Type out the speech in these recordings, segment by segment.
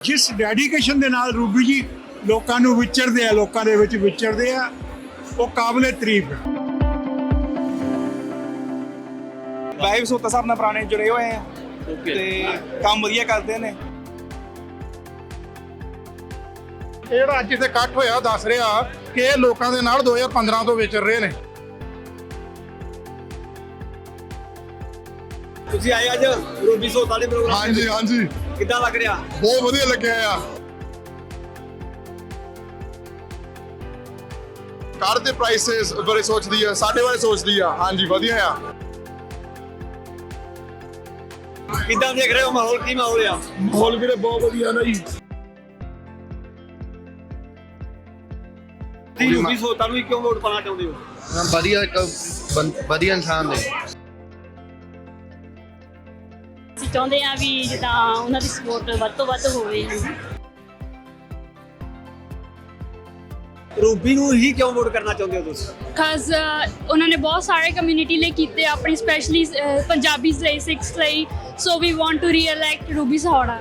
ਜਿਸ ਡੈਡੀਕੇਸ਼ਨ ਦੇ ਨਾਲ ਰੂਬੀ ਜੀ ਲੋਕਾਂ ਨੂੰ ਵਿਚਰਦੇ ਆ ਲੋਕਾਂ ਦੇ ਵਿੱਚ ਵਿਚਰਦੇ ਆ ਉਹ ਕਾਬਲੇ ਤਾਰੀਫ ਹੈ ਵਾਈਬ ਸੋਤਾ ਸਾਹਿਬ ਨਾਲ ਪੁਰਾਣੇ ਜੁੜੇ ਹੋਏ ਆ। ਤੇ ਕੰਮ ਵਧੀਆ ਕਰਦੇ ਨੇ। ਇਹ ਜਿਹੜਾ ਅੱਜ ਇੱਥੇ ਇਕੱਠ ਹੋਇਆ ਉਹ ਦੱਸ ਰਿਹਾ ਕਿ ਇਹ ਲੋਕਾਂ ਦੇ ਨਾਲ 2015 ਤੋਂ ਵਿਚਰ ਰਹੇ ਨੇ। ਤੁਸੀਂ ਆਏ ਅੱਜ ਰੂਬੀ ਸੋਤਾ ਦੇ ਪ੍ਰੋਗਰਾਮ ਹਾਂਜੀ ਹਾਂਜੀ। ਕਿੱਦਾਂ ਲੱਗ ਰਿਹਾ? ਬਹੁਤ ਵਧੀਆ ਲੱਗਿਆ ਆ। ਕਾਰ ਦੇ ਪ੍ਰਾਈਸਸ ਬਾਰੇ ਸੋਚਦੀ ਆ ਸਾਡੇ ਬਾਰੇ ਸੋਚਦੀ ਆ। ਹਾਂਜੀ ਵਧੀਆ ਆ। ਕਿੱਦਾਂ ਦੇਖ ਰਹੇ ਹੋ ਮਾਹੌਲ? ਕੀ ਮਾਹੌਲ ਆ? ਮਾਹੌਲ ਵੀਰੇ ਬਹੁਤ ਵਧੀਆ ਨਾ ਜੀ। ਤੁਸੀਂ ਰੂਬੀ ਸੋਤਾ ਨੂੰ ਹੀ ਕਿਉਂ ਵੋਟ ਪਾਣਾ ਚਾਹੁੰਦੇ ਹੋ? ਵਧੀਆ ਇੱਕ ਬੰ- ਵਧੀਆ ਇਨਸਾਨ ਨੇ। ਚਾਹੁੰਦੇ ਆ ਵੀ ਜਿੱਦਾਂ ਉਹਨਾਂ ਦੀ ਸਪੋਰਟ ਵੱਧ ਤੋਂ ਵੱਧ ਹੋਵੇ ਰੂਬੀ ਨੂੰ ਹੀ ਕਿਉਂ ਵੋਟ ਕਰਨਾ ਚਾਹੁੰਦੇ ਹੋ ਤੁਸੀਂ? ਕਾਜ਼ ਉਹਨਾਂ ਨੇ ਬਹੁਤ ਸਾਰੇ ਕਮਿਊਨਿਟੀ ਲਈ ਕੀਤੇ ਆਪਣੀ ਸਪੈਸ਼ਲੀ ਪੰਜਾਬੀਜ਼ ਲਈ ਸਿੱਖਸ ਲਈ। So we want to reelect Ruby Sahota.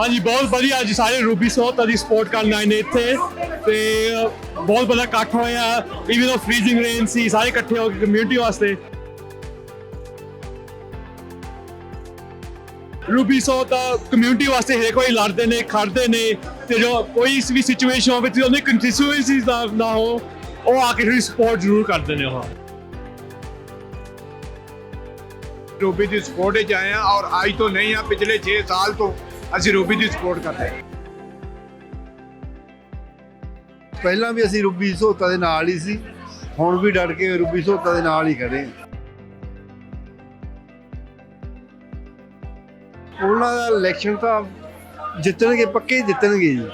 ਹਾਂਜੀ ਬਹੁਤ ਵਧੀਆ ਅੱਜ ਸਾਰੇ ਰੂਬੀ ਸੋਤ ਦੀ ਸਪੋਰਟ ਕਰਨ ਆਏ ਨੇ ਇੱਥੇ। ਤੇ ਬਹੁਤ ਬੜਾ ਇਕੱਠ ਹੋਇਆ ਇਵਨ ਉਹ ਫ੍ਰੀਜ਼ਿੰਗ ਰੇਨ ਸੀ ਸਾਰੇ ਇਕੱਠੇ ਹੋ ਕੇ ਕਮਿਊਨਿਟੀ ਵਾਸਤੇ। ਰੂਬੀ ਸੋਤ ਕਮਿਊਨਿਟੀ ਵਾਸਤੇ ਹਰੇਕ ਕੋਈ ਲੜਦੇ ਨੇ ਖੜਦੇ ਨੇ ਤੇ ਜੋ ਕੋਈ ਵੀ ਸਿਚੁਏਸ਼ਨ ਹੋਵੇ ਤੇ ਉਹਨੇ ਕੰਟੀਨਿਊਸਿਸ ਦਾ ਨਾ ਹੋ ਉਹ ਆ ਕੇ ਸਪੋਰਟ ਜ਼ਰੂਰ ਕਰਦੇ ਨੇ ਉਹ ਰੂਬੀ ਦੀ ਸਪੋਰਟ ਵਿੱਚ ਆਏ ਆ ਔਰ ਅੱਜ ਤੋਂ ਨਹੀਂ ਆ ਪਿਛਲੇ 6 ਸਾਲ ਤੋਂ ਅਸੀਂ ਰੂਬੀ ਦੀ ਸਪੋਰਟ ਕਰਦੇ ਹਾਂ ਪਹਿਲਾਂ ਵੀ ਅਸੀਂ ਰੂਬੀ ਸੋਤਾ ਦੇ ਨਾਲ ਹੀ ਸੀ ਹੁਣ ਵੀ ਡਟ ਕੇ ਰੂਬੀ ਸੋਤਾ ਦੇ ਨਾਲ ਹੀ ਖੜੇ ਹਾਂ। ਉਹਨਾਂ ਦਾ ਇਲੈਕਸ਼ਨ ਤਾਂ ਜਿੱਤਣਗੇ ਪੱਕੇ ਹੀ ਜਿੱਤਣਗੇ ਜੀ।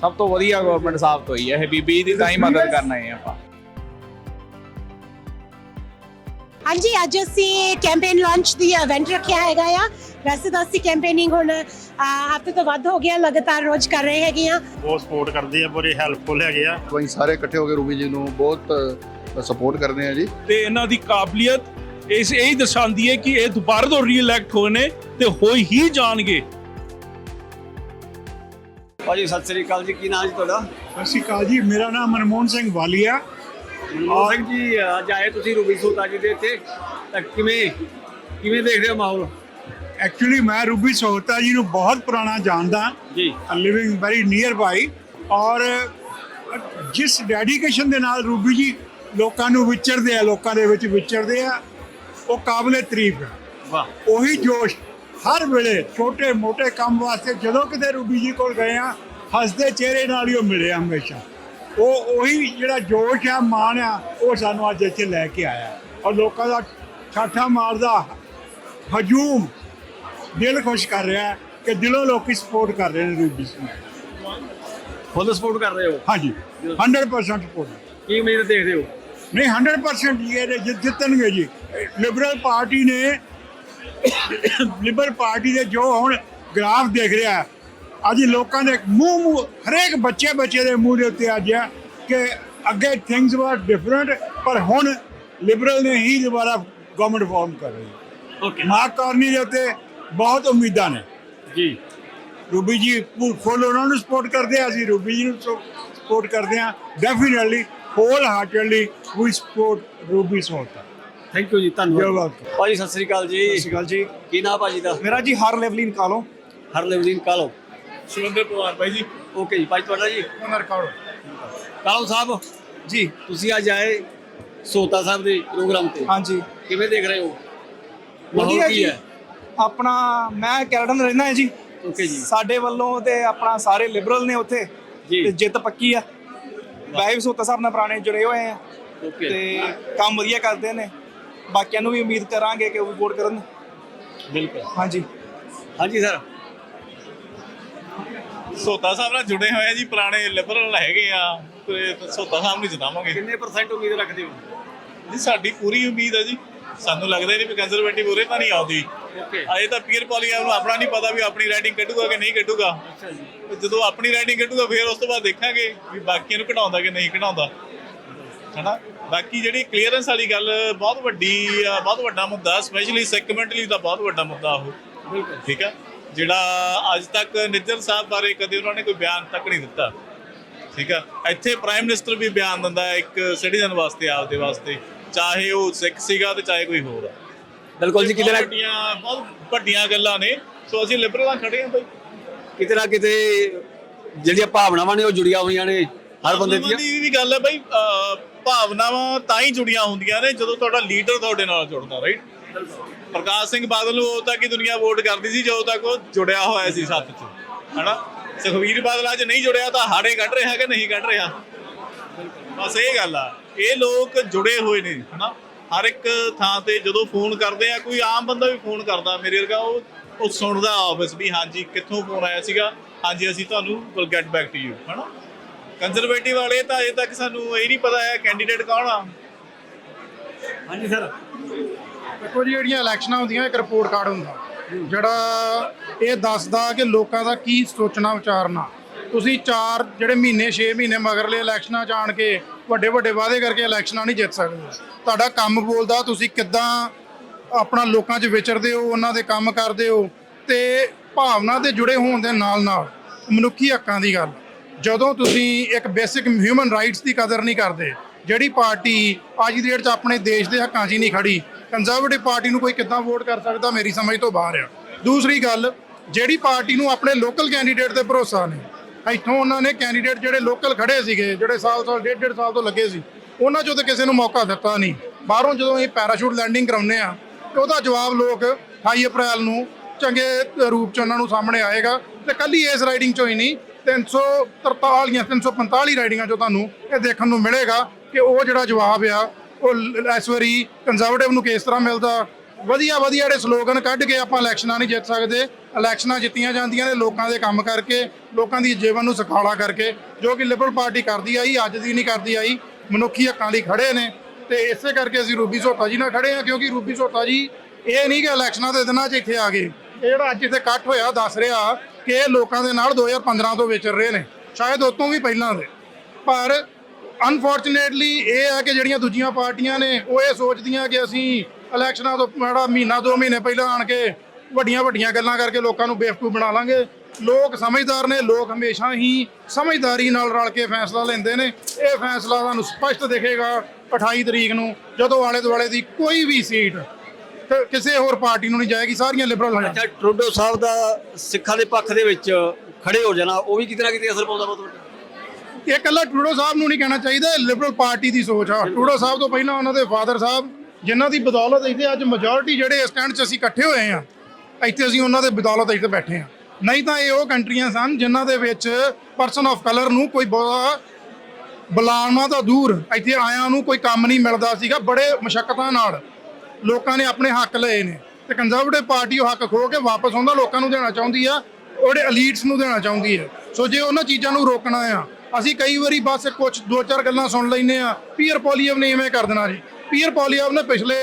ਸਭ ਤੋਂ ਵਧੀਆ ਗਵਰਨਮੈਂਟ ਸਾਬਤ ਹੋਈ ਹੈ ਇਹ ਬੀਬੀ ਦੀ ਤਾਂ ਹੀ ਮਦਦ ਕਰਨਾ ਹੈ ਆਪਾਂ। ਹਾਂਜੀ ਅੱਜ ਅਸੀਂ ਕੈਂਪੇਨ ਲਾਂਚ ਦੀ ਇਵੈਂਟ ਰੱਖਿਆ ਹੈਗਾ ਆ। ਵੈਸੇ ਤਾਂ ਅਸੀਂ ਕੈਂਪੇਨਿੰਗ ਹੁਣ ਹਫ਼ਤੇ ਤੋਂ ਵੱਧ ਹੋ ਗਿਆ ਲਗਾਤਾਰ ਰੋਜ਼ ਕਰ ਰਹੇ ਹੈਗੇ ਆ। ਬਹੁਤ ਸਪੋਰਟ ਕਰਦੇ ਆ ਬੜੇ ਹੈਲਪਫੁਲ ਹੈਗੇ ਆ। ਅਸੀਂ ਸਾਰੇ ਇਕੱਠੇ ਹੋ ਕੇ ਰੂਬੀ ਜੀ ਨੂੰ ਬਹੁਤ ਸਪੋਰਟ ਕਰਦੇ ਆ ਜੀ। ਤੇ ਇਹਨਾਂ ਦੀ ਕਾਬਲੀਅਤ ਇਸ ਇਹ ਹੀ ਦਰਸਾਉਂਦੀ ਹੈ ਕਿ ਇਹ ਦੁਬਾਰਾ ਤੋਂ ਰੀਇਲੈਕਟ ਹੋਏ ਨੇ ਤੇ ਹੋਈ ਹੀ ਜਾਣਗੇ। ਭਾਜੀ ਸਤਿ ਸ੍ਰੀ ਅਕਾਲ ਜੀ। ਕੀ ਨਾਮ ਜੀ ਤੁਹਾਡਾ? ਸਤਿ ਸ਼੍ਰੀ ਅਕਾਲ ਜੀ। ਮੇਰਾ ਨਾਮ ਮਨਮੋਹਨ ਸਿੰਘ ਵਾਲੀਆ। ਮਨਮੋਹਨ ਸਿੰਘ ਜੀ ਅੱਜ ਆਏ ਤੁਸੀਂ ਰੂਬੀ ਸੋਤਾ ਜੀ ਦੇ ਇੱਥੇ। ਤਾਂ ਕਿਵੇਂ ਕਿਵੇਂ ਦੇਖ ਰਹੇ ਹੋ ਮਾਹੌਲ? ਐਕਚੁਅਲੀ ਮੈਂ ਰੂਬੀ ਸੋਹਤਾ ਜੀ ਨੂੰ ਬਹੁਤ ਪੁਰਾਣਾ ਜਾਣਦਾ। ਜੀ। ਲਿਵਿੰਗ ਵੈਰੀ ਨੀਅਰ ਬਾਈ ਔਰ ਜਿਸ ਡੈਡੀਕੇਸ਼ਨ ਦੇ ਨਾਲ ਰੂਬੀ ਜੀ ਲੋਕਾਂ ਨੂੰ ਵਿਚਰਦੇ ਆ ਲੋਕਾਂ ਦੇ ਵਿੱਚ ਵਿਚਰਦੇ ਆ ਉਹ ਕਾਬਲੇ ਤਾਰੀਫ ਹੈ। ਵਾਹ। ਉਹੀ ਜੋਸ਼ ਹਰ ਵੇਲੇ ਛੋਟੇ ਮੋਟੇ ਕੰਮ ਵਾਸਤੇ ਜਦੋਂ ਕਿਤੇ ਰੂਬੀ ਜੀ ਕੋਲ ਗਏ ਆ ਹੱਸਦੇ ਚਿਹਰੇ ਨਾਲ ਹੀ ਉਹ ਮਿਲੇ ਆ ਹਮੇਸ਼ਾ। ਉਹ ਉਹੀ ਜਿਹੜਾ ਜੋਸ਼ ਆ ਮਾਣ ਆ ਉਹ ਸਾਨੂੰ ਅੱਜ ਇੱਥੇ ਲੈ ਕੇ ਆਇਆ। ਔਰ ਲੋਕਾਂ ਦਾ ਠਾਠਾ ਮਾਰਦਾ ਹਜੂਮ ਦਿਲ ਖੁਸ਼ ਕਰ ਰਿਹਾ ਕਿ ਦਿਲੋਂ ਲੋਕੀ ਸਪੋਰਟ ਕਰ ਰਹੇ ਨੇ ਰੂਬੀ ਸਿੰਘ ਫੁੱਲ ਸਪੋਰਟ ਕਰ ਰਹੇ ਹੋ? ਹਾਂਜੀ 100% ਸਪੋਰਟ ਕੀ ਉਮੀਦ ਦੇਖਦੇ ਹੋ? ਨਹੀਂ 100% ਜੀ ਇਹ ਜਿੱਤਣਗੇ ਜੀ। ਲਿਬਰਲ ਪਾਰਟੀ ਨੇ ਲਿਬਰਲ ਪਾਰਟੀ ਦੇ ਜੋ ਹੁਣ ਗ੍ਰਾਫ ਦੇਖ ਰਿਹਾ ਅੱਜ ਲੋਕਾਂ ਦੇ ਮੂੰਹ ਮੂੰਹ ਹਰੇਕ ਬੱਚੇ ਬੱਚੇ ਦੇ ਮੂੰਹ ਦੇ ਉੱਤੇ ਅੱਜ ਹੈ ਕਿ ਅੱਗੇ ਥਿੰਗਸ ਵਰ ਡਿਫਰੈਂਟ ਪਰ ਹੁਣ ਲਿਬਰਲ ਨੇ ਹੀ ਦੁਬਾਰਾ ਗਵਰਨਮੈਂਟ ਫਾਰਮ ਕਰ ਰਹੀ ਹੈ। ਓਕੇ ਮਾਰਕ ਕਾਰਨੀ ਦੇ ਉੱਤੇ ਬਹੁਤ ਉਮੀਦਾਂ ਨੇ। ਜੀ। ਰੂਬੀ ਜੀ ਫੁੱਲ ਉਹਨਾਂ ਨੂੰ ਸਪੋਰਟ ਕਰਦੇ ਆ ਅਸੀਂ ਰੂਬੀ ਜੀ ਨੂੰ ਸਪੋਰਟ ਕਰਦੇ ਆ। Definitely wholeheartedly we support Ruby Sahota thank you ਜੀ ਧੰਨਵਾਦ. ਭਾਜੀ ਸਤਿ ਸ੍ਰੀ ਅਕਾਲ ਜੀ। ਸਤਿ ਸ਼੍ਰੀ ਅਕਾਲ ਜੀ। ਕੀ ਨਾਮ ਭਾਜੀ ਦਾ? ਮੇਰਾ ਜੀ ਹਰ ਲੈਵਲਿਨ ਕਾਲੋ। ਹਰਲੇਵਦੀਨ ਕਾਲੋ। ਸੁਰਿੰਦਰ ਪਵਾਰ ਬਾਈ ਜੀ। ਓਕੇ ਜੀ ਭਾਜੀ ਤੁਹਾਡਾ ਜੀ? ਉਹਨਾਂ ਰਿਕਾਰਡ ਕਾਲੋ ਸਾਹਿਬ ਜੀ। ਤੁਸੀਂ ਅੱਜ ਆਏ ਸੋਤਾ ਸਾਹਿਬ ਦੇ ਪ੍ਰੋਗਰਾਮ ਤੇ। ਹਾਂਜੀ। ਕਿਵੇਂ ਦੇਖ ਰਹੇ ਹੋ? ਮਾਹੌਲ ਵਧੀਆ ਕੀ ਹੈ? ਆਪਣਾ ਮੈਂ ਕੈਨੇਡਾ में ਰਹਿਣਾ ਹੈ ਜੀ। ਓਕੇ ਜੀ। ਸਾਡੇ ਵੱਲੋਂ ਤੇ ਆਪਣਾ ਸਾਰੇ ਲਿਬਰਲ ਨੇ ਉੱਥੇ। ਜੀ। ਤੇ ਜਿੱਤ ਪੱਕੀ ਆ। ਵਾਈਬ ਸੋਤਾ ਸਾਹਿਬ ਨਾਲ ਪੁਰਾਣੇ ਜੁੜੇ ਹੋਏ ਆ। ਓਕੇ ਤੇ ਕੰਮ ਵਧੀਆ ਕਰਦੇ ਨੇ। ਬਾਕੀਆਂ ਨੂੰ ਵੀ ਉਮੀਦ ਕਰਾਂਗੇ ਕਿ ਉਹ ਵੀ ਵੋਟ ਕਰਨ। ਬਿਲਕੁਲ। ਹਾਂਜੀ। ਹਾਂਜੀ ਸਰ ਸੋਤਾ ਸਾਹਿਬ ਨਾਲ ਜੁੜੇ ਹੋਏ ਆ ਜੀ ਪੁਰਾਣੇ ਲਿਬਰਲ ਹੈਗੇ ਆ ਤੇ ਸੋਤਾ ਸਾਹਿਬ ਨੂੰ ਜਿਤਾਵਾਂਗੇ। ਕਿੰਨੇ ਪਰਸੈਂਟ ਉਮੀਦ ਰੱਖਦੇ ਹੋ? ਜੀ ਸਾਡੀ ਪੂਰੀ ਉਮੀਦ ਹੈ ਜੀ। ਸਾਨੂੰ ਲੱਗਦਾ ਹੀ ਨਹੀਂ ਵੀ ਕੰਜ਼ਰਵੇਟਿਵ ਉਰੇ ਤਾਂ ਨਹੀਂ ਆਉਂਦੀ। ਓਕੇ ਅਜੇ ਤਾਂ ਪੀਅਰ ਪੋਲੀਆ ਨੂੰ ਆਪਣਾ ਨਹੀਂ ਪਤਾ ਵੀ ਆਪਣੀ ਰਾਈਟਿੰਗ ਕੱਢੂਗਾ ਕਿ ਨਹੀਂ ਕੱਢੂਗਾ। ਅੱਛਾ ਜੀ। ਜਦੋਂ ਆਪਣੀ ਰਾਈਟਿੰਗ ਕੱਢੂਗਾ ਫਿਰ ਉਸ ਤੋਂ ਬਾਅਦ ਦੇਖਾਂਗੇ ਵੀ ਬਾਕੀਆਂ ਨੂੰ ਘਟਾਉਂਦਾ ਕਿ ਨਹੀਂ ਘਟਾਉਂਦਾ ਹਨਾ? ਬਾਕੀ ਜਿਹੜੀ ਕਲੀਅਰੈਂਸ ਵਾਲੀ ਗੱਲ ਬਹੁਤ ਵੱਡੀ ਆ ਬਹੁਤ ਵੱਡਾ ਮੁੱਦਾ ਸਪੈਸ਼ਲੀ ਸੈਗਮੈਂਟਲੀ ਦਾ ਬਹੁਤ ਵੱਡਾ ਮੁੱਦਾ ਉਹ। ਬਿਲਕੁਲ। ਠੀਕ ਆ? ਜਿਹੜਾ ਅੱਜ ਤੱਕ ਨਿੱਜਰ ਸਾਹਿਬ ਬਾਰੇ ਕਦੇ ਉਹਨਾਂ ਨੇ ਕੋਈ ਬਿਆਨ ਤੱਕ ਨਹੀਂ ਦਿੱਤਾ। ਠੀਕ ਆ? ਇੱਥੇ ਪ੍ਰਾਈਮ ਮਿਨਿਸਟਰ ਵੀ ਬਿਆਨ ਦਿੰਦਾ ਇੱਕ ਸਿਟੀਜ਼ਨ ਵਾਸਤੇ ਆਪਦੇ ਵਾਸਤੇ ਚਾਹੇ ਉਹ ਸਿੱਖ ਸੀਗਾ ਤੇ ਚਾਹੇ ਕੋਈ ਹੋਰ ਆ। ਬਿਲਕੁਲ ਜੀ ਕਿਤੇ ਨਾ ਵੱਡੀਆਂ ਬਹੁਤ ਵੱਡੀਆਂ ਗੱਲਾਂ ਨੇ। ਸੋ ਅਸੀਂ ਲਿਬਰਲਾਂ ਖੜੇ ਹਾਂ ਬਈ। ਕਿਤੇ ਨਾ ਕਿਤੇ ਜਿਹੜੀਆਂ ਭਾਵਨਾਵਾਂ ਨੇ ਉਹ ਜੁੜੀਆਂ ਹੋਈਆਂ ਨੇ ਹਰ ਬੰਦੇ ਦੀਆਂ। ਦੀ ਵੀ ਗੱਲ ਹੈ ਬਈ ਭਾਵਨਾਵਾਂ ਤਾਂ ਹੀ ਜੁੜੀਆਂ ਹੁੰਦੀਆਂ ਨੇ ਜਦੋਂ ਤੁਹਾਡਾ ਲੀਡਰ ਤੁਹਾਡੇ ਨਾਲ ਜੁੜਦਾ ਰਾਈਟ ਪ੍ਰਕਾਸ਼ ਸਿੰਘ ਬਾਦਲ ਨੂੰ ਉਦੋਂ ਤੱਕ ਹੀ ਦੁਨੀਆ ਵੋਟ ਕਰਦੀ ਸੀ, ਜਦੋਂ ਤੱਕ ਉਹ ਜੁੜਿਆ ਹੋਇਆ ਸੀ ਸੱਤ 'ਚ, ਹਨਾ? ਸੁਖਵੀਰ ਬਾਦਲ ਅੱਜ ਨਹੀਂ ਜੁੜਿਆ, ਤਾਂ ਹਾੜੇ ਕੱਢ ਰਿਹਾ ਕਿ ਨਹੀਂ ਕੱਢ ਰਿਹਾ? ਬਸ ਇਹ ਗੱਲ ਆ, ਇਹ ਲੋਕ ਜੁੜੇ ਹੋਏ ਨੇ, ਹਨਾ? ਹਰ ਇੱਕ ਥਾਂ ਤੇ ਜਦੋਂ ਫੋਨ ਕਰਦੇ ਆ, ਕੋਈ ਆਮ ਬੰਦਾ ਵੀ ਫੋਨ ਕਰਦਾ, ਮੇਰੇ ਵਰਗਾ ਉਹ ਉਹ ਸੁਣਦਾ ਆਫਿਸ ਵੀ, ਹਾਂਜੀ, ਕਿੱਥੋਂ ਫੋਨ ਆਇਆ ਸੀਗਾ? ਹਾਂਜੀ, ਅਸੀਂ ਤੁਹਾਨੂੰ will get back to you ਹਨਾ? ਕੰਜ਼ਰਵੇਟਿਵ ਵਾਲੇ ਤਾਂ ਅਜੇ ਤੱਕ ਸਾਨੂੰ ਇਹ ਨਹੀਂ ਪਤਾ ਹੈ ਕੈਂਡੀਡੇਟ ਕੌਣ ਆ। ਹਾਂਜੀ ਸਰ। ਦੇਖੋ ਜੀ, ਜਿਹੜੀਆਂ ਇਲੈਕਸ਼ਨਾਂ ਹੁੰਦੀਆਂ, ਇੱਕ ਰਿਪੋਰਟ ਕਾਰਡ ਹੁੰਦਾ। ਜਿਹੜਾ ਇਹ ਦੱਸਦਾ ਕਿ ਲੋਕਾਂ ਦਾ ਕੀ ਸੋਚਣਾ, ਵਿਚਾਰਨਾ। ਤੁਸੀਂ ਚਾਰ ਜਿਹੜੇ ਮਹੀਨੇ 6 ਮਹੀਨੇ ਮਗਰਲੇ ਇਲੈਕਸ਼ਨਾਂ ਚ ਆਣ ਕੇ ਵੱਡੇ ਵੱਡੇ ਵਾਅਦੇ ਕਰਕੇ ਇਲੈਕਸ਼ਨਾਂ ਨਹੀਂ ਜਿੱਤ ਸਕਦੇ। ਤੁਹਾਡਾ ਕੰਮ ਬੋਲਦਾ, ਤੁਸੀਂ ਕਿੱਦਾਂ ਆਪਣਾ ਲੋਕਾਂ 'ਚ ਵਿਚਰਦੇ ਹੋ, ਉਹਨਾਂ ਦੇ ਕੰਮ ਕਰਦੇ ਹੋ, ਤੇ ਭਾਵਨਾ ਦੇ ਜੁੜੇ ਹੋਣ ਦੇ ਨਾਲ ਨਾਲ ਮਨੁੱਖੀ ਹੱਕਾਂ ਦੀ ਗੱਲ। ਜਦੋਂ ਤੁਸੀਂ ਇੱਕ ਬੇਸਿਕ ਹਿਊਮਨ ਰਾਈਟਸ ਦੀ ਕਦਰ ਨਹੀਂ ਕਰਦੇ, ਜਿਹੜੀ ਪਾਰਟੀ ਅੱਜ ਦੀ ਡੇਟ 'ਚ ਆਪਣੇ ਦੇਸ਼ ਦੇ ਹੱਕਾਂ 'ਚ ਹੀ ਨਹੀਂ ਖੜੀ ਕੰਜ਼ਰਵੇਟਿਵ ਪਾਰਟੀ ਨੂੰ ਕੋਈ ਕਿੱਦਾਂ ਵੋਟ ਕਰ ਸਕਦਾ, ਮੇਰੀ ਸਮਝ ਤੋਂ ਬਾਹਰ ਆ। ਦੂਸਰੀ ਗੱਲ, ਜਿਹੜੀ ਪਾਰਟੀ ਨੂੰ ਆਪਣੇ ਲੋਕਲ ਕੈਂਡੀਡੇਟ ਤੇ ਭਰੋਸਾ ਨਹੀਂ, ਇੱਥੋਂ ਉਹਨਾਂ ਨੇ ਕੈਂਡੀਡੇਟ ਜਿਹੜੇ ਲੋਕਲ ਖੜੇ ਸੀਗੇ, ਜਿਹੜੇ ਸਾਲ ਸਾਲ, ਡੇਢ ਡੇਢ ਸਾਲ ਤੋਂ ਲੱਗੇ ਸੀ, ਉਹਨਾਂ ਚੋਂ ਤਾਂ ਕਿਸੇ ਨੂੰ ਮੌਕਾ ਦਿੱਤਾ ਨਹੀਂ। ਬਾਹਰੋਂ ਜਦੋਂ ਇਹ ਪੈਰਾਸ਼ੂਟ ਲੈਂਡਿੰਗ ਕਰਾਉਂਦੇ ਆ, ਤੇ ਉਹਦਾ ਜਵਾਬ ਲੋਕ 28 ਅਪ੍ਰੈਲ ਨੂੰ ਚੰਗੇ ਰੂਪ ਚ ਉਹਨਾਂ ਨੂੰ ਸਾਹਮਣੇ ਆਏਗਾ, ਤੇ ਕੱਲੀ ਇਸ ਰਾਈਡਿੰਗ ਚੋਂ ਹੀ ਨਹੀਂ 343 ਜਾਂ 345 ਰਾਈਡਿੰਗਾਂ ਚੋਂ ਤੁਹਾਨੂੰ ਇਹ ਦੇਖਣ ਨੂੰ ਮਿਲੇਗਾ ਕਿ ਉਹ ਜਿਹੜਾ ਜਵਾਬ ਆ, ਉਹ ਇਸ ਵਾਰੀ ਕੰਜ਼ਰਵੇਟਿਵ ਨੂੰ ਕਿਸ ਤਰ੍ਹਾਂ ਮਿਲਦਾ? ਵਧੀਆ ਵਧੀਆ ਜਿਹੜੇ ਸਲੋਗਨ ਕੱਢ ਕੇ ਆਪਾਂ ਇਲੈਕਸ਼ਨਾਂ ਨਹੀਂ ਜਿੱਤ ਸਕਦੇ। ਇਲੈਕਸ਼ਨਾਂ ਜਿੱਤੀਆਂ ਜਾਂਦੀਆਂ ਨੇ ਲੋਕਾਂ ਦੇ ਕੰਮ ਕਰਕੇ, ਲੋਕਾਂ ਦੀ ਜੀਵਨ ਨੂੰ ਸੁਖਾਲਾ ਕਰਕੇ, ਜੋ ਕਿ ਲਿਬਰਲ ਪਾਰਟੀ ਕਰਦੀ ਆਈ, ਅੱਜ ਦੀ ਨਹੀਂ ਕਰਦੀ ਆਈ, ਮਨੁੱਖੀ ਹੱਕਾਂ ਲਈ ਖੜੇ ਨੇ। ਤੇ ਇਸੇ ਕਰਕੇ ਅਸੀਂ ਰੂਬੀ ਸੋਤਾ ਜੀ ਨਾਲ ਖੜੇ ਹਾਂ, ਕਿਉਂਕਿ ਰੂਬੀ ਸੋਤਾ ਜੀ, ਇਹ ਨਹੀਂ ਕਿ ਇਲੈਕਸ਼ਨਾਂ ਦੇ ਦਿਨਾਂ 'ਚ ਇੱਥੇ ਆ ਗਏ। ਇਹ ਜਿਹੜਾ ਅੱਜ ਇੱਥੇ ਇਕੱਠ ਹੋਇਆ, ਦੱਸ ਰਿਹਾ ਕਿ ਇਹ ਲੋਕਾਂ ਦੇ ਨਾਲ 2015 ਤੋਂ ਵਿਚਰ ਰਹੇ ਨੇ, ਸ਼ਾਇਦ ਉਸ ਤੋਂ ਵੀ ਪਹਿਲਾਂ ਦੇ। ਪਰ ਅਨਫੋਰਚੂਨੇਟਲੀ ਇਹ ਆ ਕਿ ਜਿਹੜੀਆਂ ਦੂਜੀਆਂ ਪਾਰਟੀਆਂ ਨੇ, ਉਹ ਇਹ ਸੋਚਦੀਆਂ ਕਿ ਅਸੀਂ ਇਲੈਕਸ਼ਨਾਂ ਤੋਂ ਮਾੜਾ ਮਹੀਨਾ, ਦੋ ਮਹੀਨੇ ਪਹਿਲਾਂ ਆਣ ਕੇ ਵੱਡੀਆਂ ਵੱਡੀਆਂ ਗੱਲਾਂ ਕਰਕੇ ਲੋਕਾਂ ਨੂੰ ਬੇਵਕੂਫ ਬਣਾ ਲਾਂਗੇ। ਲੋਕ ਸਮਝਦਾਰ ਨੇ, ਲੋਕ ਹਮੇਸ਼ਾ ਹੀ ਸਮਝਦਾਰੀ ਨਾਲ ਰਲ ਕੇ ਫੈਸਲਾ ਲੈਂਦੇ ਨੇ। ਇਹ ਫੈਸਲਾ ਤੁਹਾਨੂੰ ਸਪਸ਼ਟ ਦਿਖੇਗਾ 28 ਤਰੀਕ ਨੂੰ, ਜਦੋਂ ਆਲੇ ਦੁਆਲੇ ਦੀ ਕੋਈ ਵੀ ਸੀਟ ਤੇ ਕਿਸੇ ਹੋਰ ਪਾਰਟੀ ਨੂੰ ਨਹੀਂ ਜਾਏਗੀ ਸਾਰੀਆਂ ਲਿਬਰਲ ਹੋ ਜਾਣਗੀਆਂ ਅੱਛਾ ਟਰੂਡੋ ਸਾਹਿਬ ਦਾ ਸਿੱਖਾਂ ਦੇ ਪੱਖ ਦੇ ਵਿੱਚ ਖੜੇ ਹੋ ਜਾਣਾ ਉਹ ਵੀ ਕਿਤੇ ਨਾ ਕਿਤੇ ਅਸਰ ਪਾਉਂਦਾ ਬਹੁਤ ਵੱਡਾ। ਇਹ ਇਕੱਲਾ ਟਰੂਡੋ ਸਾਹਿਬ ਨੂੰ ਨਹੀਂ ਕਹਿਣਾ ਚਾਹੀਦਾ ਇਹ ਲਿਬਰਲ ਪਾਰਟੀ ਦੀ ਸੋਚ ਆ। ਟਰੂਡੋ ਸਾਹਿਬ ਤੋਂ ਪਹਿਲਾਂ ਉਹਨਾਂ ਦੇ ਫਾਦਰ ਸਾਹਿਬ ਜਿਨ੍ਹਾਂ ਦੀ ਬਦੌਲਤ ਇੱਥੇ ਅੱਜ ਮੈਜੋਰਿਟੀ ਜਿਹੜੇ ਸਟੈਂਡ 'ਚ ਅਸੀਂ ਇਕੱਠੇ ਹੋਏ ਆ ਇੱਥੇ ਅਸੀਂ ਉਹਨਾਂ ਦੇ ਬਦੌਲਤ ਇੱਥੇ ਬੈਠੇ ਆ ਨਹੀਂ ਤਾਂ ਇਹ ਉਹ ਕੰਟਰੀਆਂ ਸਨ ਜਿਨ੍ਹਾਂ ਦੇ ਵਿੱਚ ਪਰਸਨ ਆਫ ਕਲਰ ਨੂੰ ਕੋਈ ਬਹੁਤਾ ਬੁਲਾਉਣਾ ਤਾਂ ਦੂਰ ਇੱਥੇ ਆਇਆਂ ਨੂੰ ਕੋਈ ਕੰਮ ਨਹੀਂ ਮਿਲਦਾ ਸੀਗਾ ਬੜੇ ਮੁਸ਼ਕਲਾਂ ਨਾਲ। ਲੋਕਾਂ ਨੇ ਆਪਣੇ ਹੱਕ ਲਏ ਨੇ ਤੇ ਕੰਜ਼ਰਵੇਟਿਵ ਪਾਰਟੀ ਉਹ ਹੱਕ ਖੋ ਕੇ ਵਾਪਸ ਆਉਂਦਾ ਲੋਕਾਂ ਨੂੰ ਦੇਣਾ ਚਾਹੁੰਦੀ ਆ ਉਹਦੇ ਐਲੀਟਸ ਨੂੰ ਦੇਣਾ ਚਾਹੁੰਦੀ ਹੈ ਸੋ ਜੇ ਉਹਨਾਂ ਚੀਜ਼ਾਂ ਨੂੰ ਰੋਕਣਾ ਆ ਅਸੀਂ ਕਈ ਵਾਰੀ ਬਸ ਕੁਝ ਦੋ ਚਾਰ ਗੱਲਾਂ ਸੁਣ ਲੈਨੇ ਆ ਪੀਅਰ ਪੋਲੀਅਮ ਨੇ ਇਵੇਂ ਕਰ ਦੇਣਾ ਜੀ। ਪੀਅਰ ਪੋਲੀਅਮ ਨੇ ਪਿਛਲੇ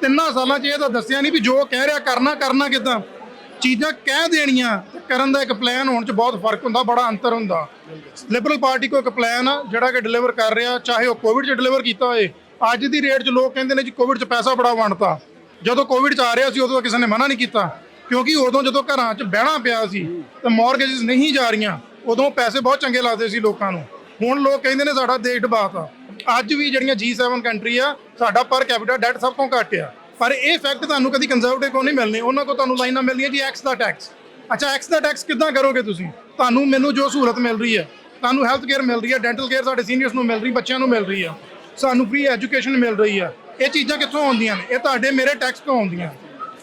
ਤਿੰਨਾਂ ਸਾਲਾਂ 'ਚ ਇਹ ਤਾਂ ਦੱਸਿਆ ਨਹੀਂ ਵੀ ਜੋ ਕਹਿ ਰਿਹਾ ਕਰਨਾ ਕਰਨਾ ਕਿਦਾਂ। ਚੀਜ਼ਾਂ ਕਹਿ ਦੇਣੀਆਂ ਤੇ ਕਰਨ ਦਾ ਇੱਕ ਪਲਾਨ ਹੋਣ 'ਚ ਬਹੁਤ ਫ਼ਰਕ ਹੁੰਦਾ ਬੜਾ ਅੰਤਰ ਹੁੰਦਾ। ਲਿਬਰਲ ਪਾਰਟੀ ਕੋ ਇੱਕ ਪਲਾਨ ਆ ਜਿਹੜਾ ਕਿ ਡਿਲੀਵਰ ਕਰ ਰਿਹਾ ਚਾਹੇ ਉਹ ਕੋਵਿਡ 'ਚ ਡਿਲੀਵਰ ਕੀਤਾ ਹੋਏ ਅੱਜ ਦੀ ਰੇਟ 'ਚ ਲੋਕ ਕਹਿੰਦੇ ਨੇ ਜੀ ਕੋਵਿਡ 'ਚ ਪੈਸਾ ਬੜਾ ਵੰਡਤਾ। ਜਦੋਂ ਕੋਵਿਡ 'ਚ ਆ ਰਿਹਾ ਸੀ, ਉਦੋਂ ਕਿਸੇ ਨੇ ਮਨਾ ਨਹੀਂ ਕੀਤਾ। ਕਿਉਂਕਿ ਉਦੋਂ ਜਦੋਂ ਘਰਾਂ 'ਚ ਬਹਿਣਾ ਪਿਆ ਸੀ, ਤੇ ਮਾਰਗੇਜਸ ਨਹੀਂ ਜਾ ਰਹੀਆਂ। ਉਦੋਂ ਪੈਸੇ ਬਹੁਤ ਚੰਗੇ ਲੱਗਦੇ ਸੀ ਲੋਕਾਂ ਨੂੰ। ਹੁਣ ਲੋਕ ਕਹਿੰਦੇ ਨੇ ਸਾਡਾ ਦੇਸ਼ ਡਬਾਤਾ ਅੱਜ ਵੀ ਜਿਹੜੀਆਂ G7 ਕੰਟਰੀ ਆ, ਸਾਡਾ ਪਰ ਕੈਪੀਟਲ ਡੈਟ ਸਭ ਤੋਂ ਘੱਟ ਆ। ਪਰ ਇਹ ਫੈਕਟ ਤੁਹਾਨੂੰ ਕਦੀ ਕੰਜ਼ਰਵੇਟਿਵ ਕੋ ਨਹੀਂ ਮਿਲਨੇ ਉਹਨਾਂ ਕੋ ਤੁਹਾਨੂੰ ਲਾਈਨਾਂ ਮਿਲਦੀਆਂ ਜੀ ਐਕਸ ਦਾ ਟੈਕਸ ਅੱਛਾ ਐਕਸ ਦਾ ਟੈਕਸ ਕਿੱਦਾਂ ਕਰੋਗੇ ਤੁਸੀਂ? ਤੁਹਾਨੂੰ ਮੈਨੂੰ ਜੋ ਸਹੂਲਤ ਮਿਲ ਰਹੀ ਹੈ, ਤੁਹਾਨੂੰ ਹੈਲਥ ਕੇਅਰ ਮਿਲ ਰਹੀ ਹੈ ਡੈਂਟਲ ਕੇਅਰ ਸਾਡੇ ਸੀਨੀਅਰਸ ਨੂੰ ਮਿਲ ਰਹੀ, ਬੱਚਿਆਂ ਨੂੰ ਮਿਲ ਰਹੀ ਆ। ਸਾਨੂੰ ਫ੍ਰੀ ਐਜੂਕੇਸ਼ਨ ਮਿਲ ਰਹੀ ਆ। ਇਹ ਚੀਜ਼ਾਂ ਕਿੱਥੋਂ ਆਉਂਦੀਆਂ ਨੇ? ਇਹ ਤੁਹਾਡੇ ਮੇਰੇ ਟੈਕਸ ਤੋਂ ਆਉਂਦੀਆਂ।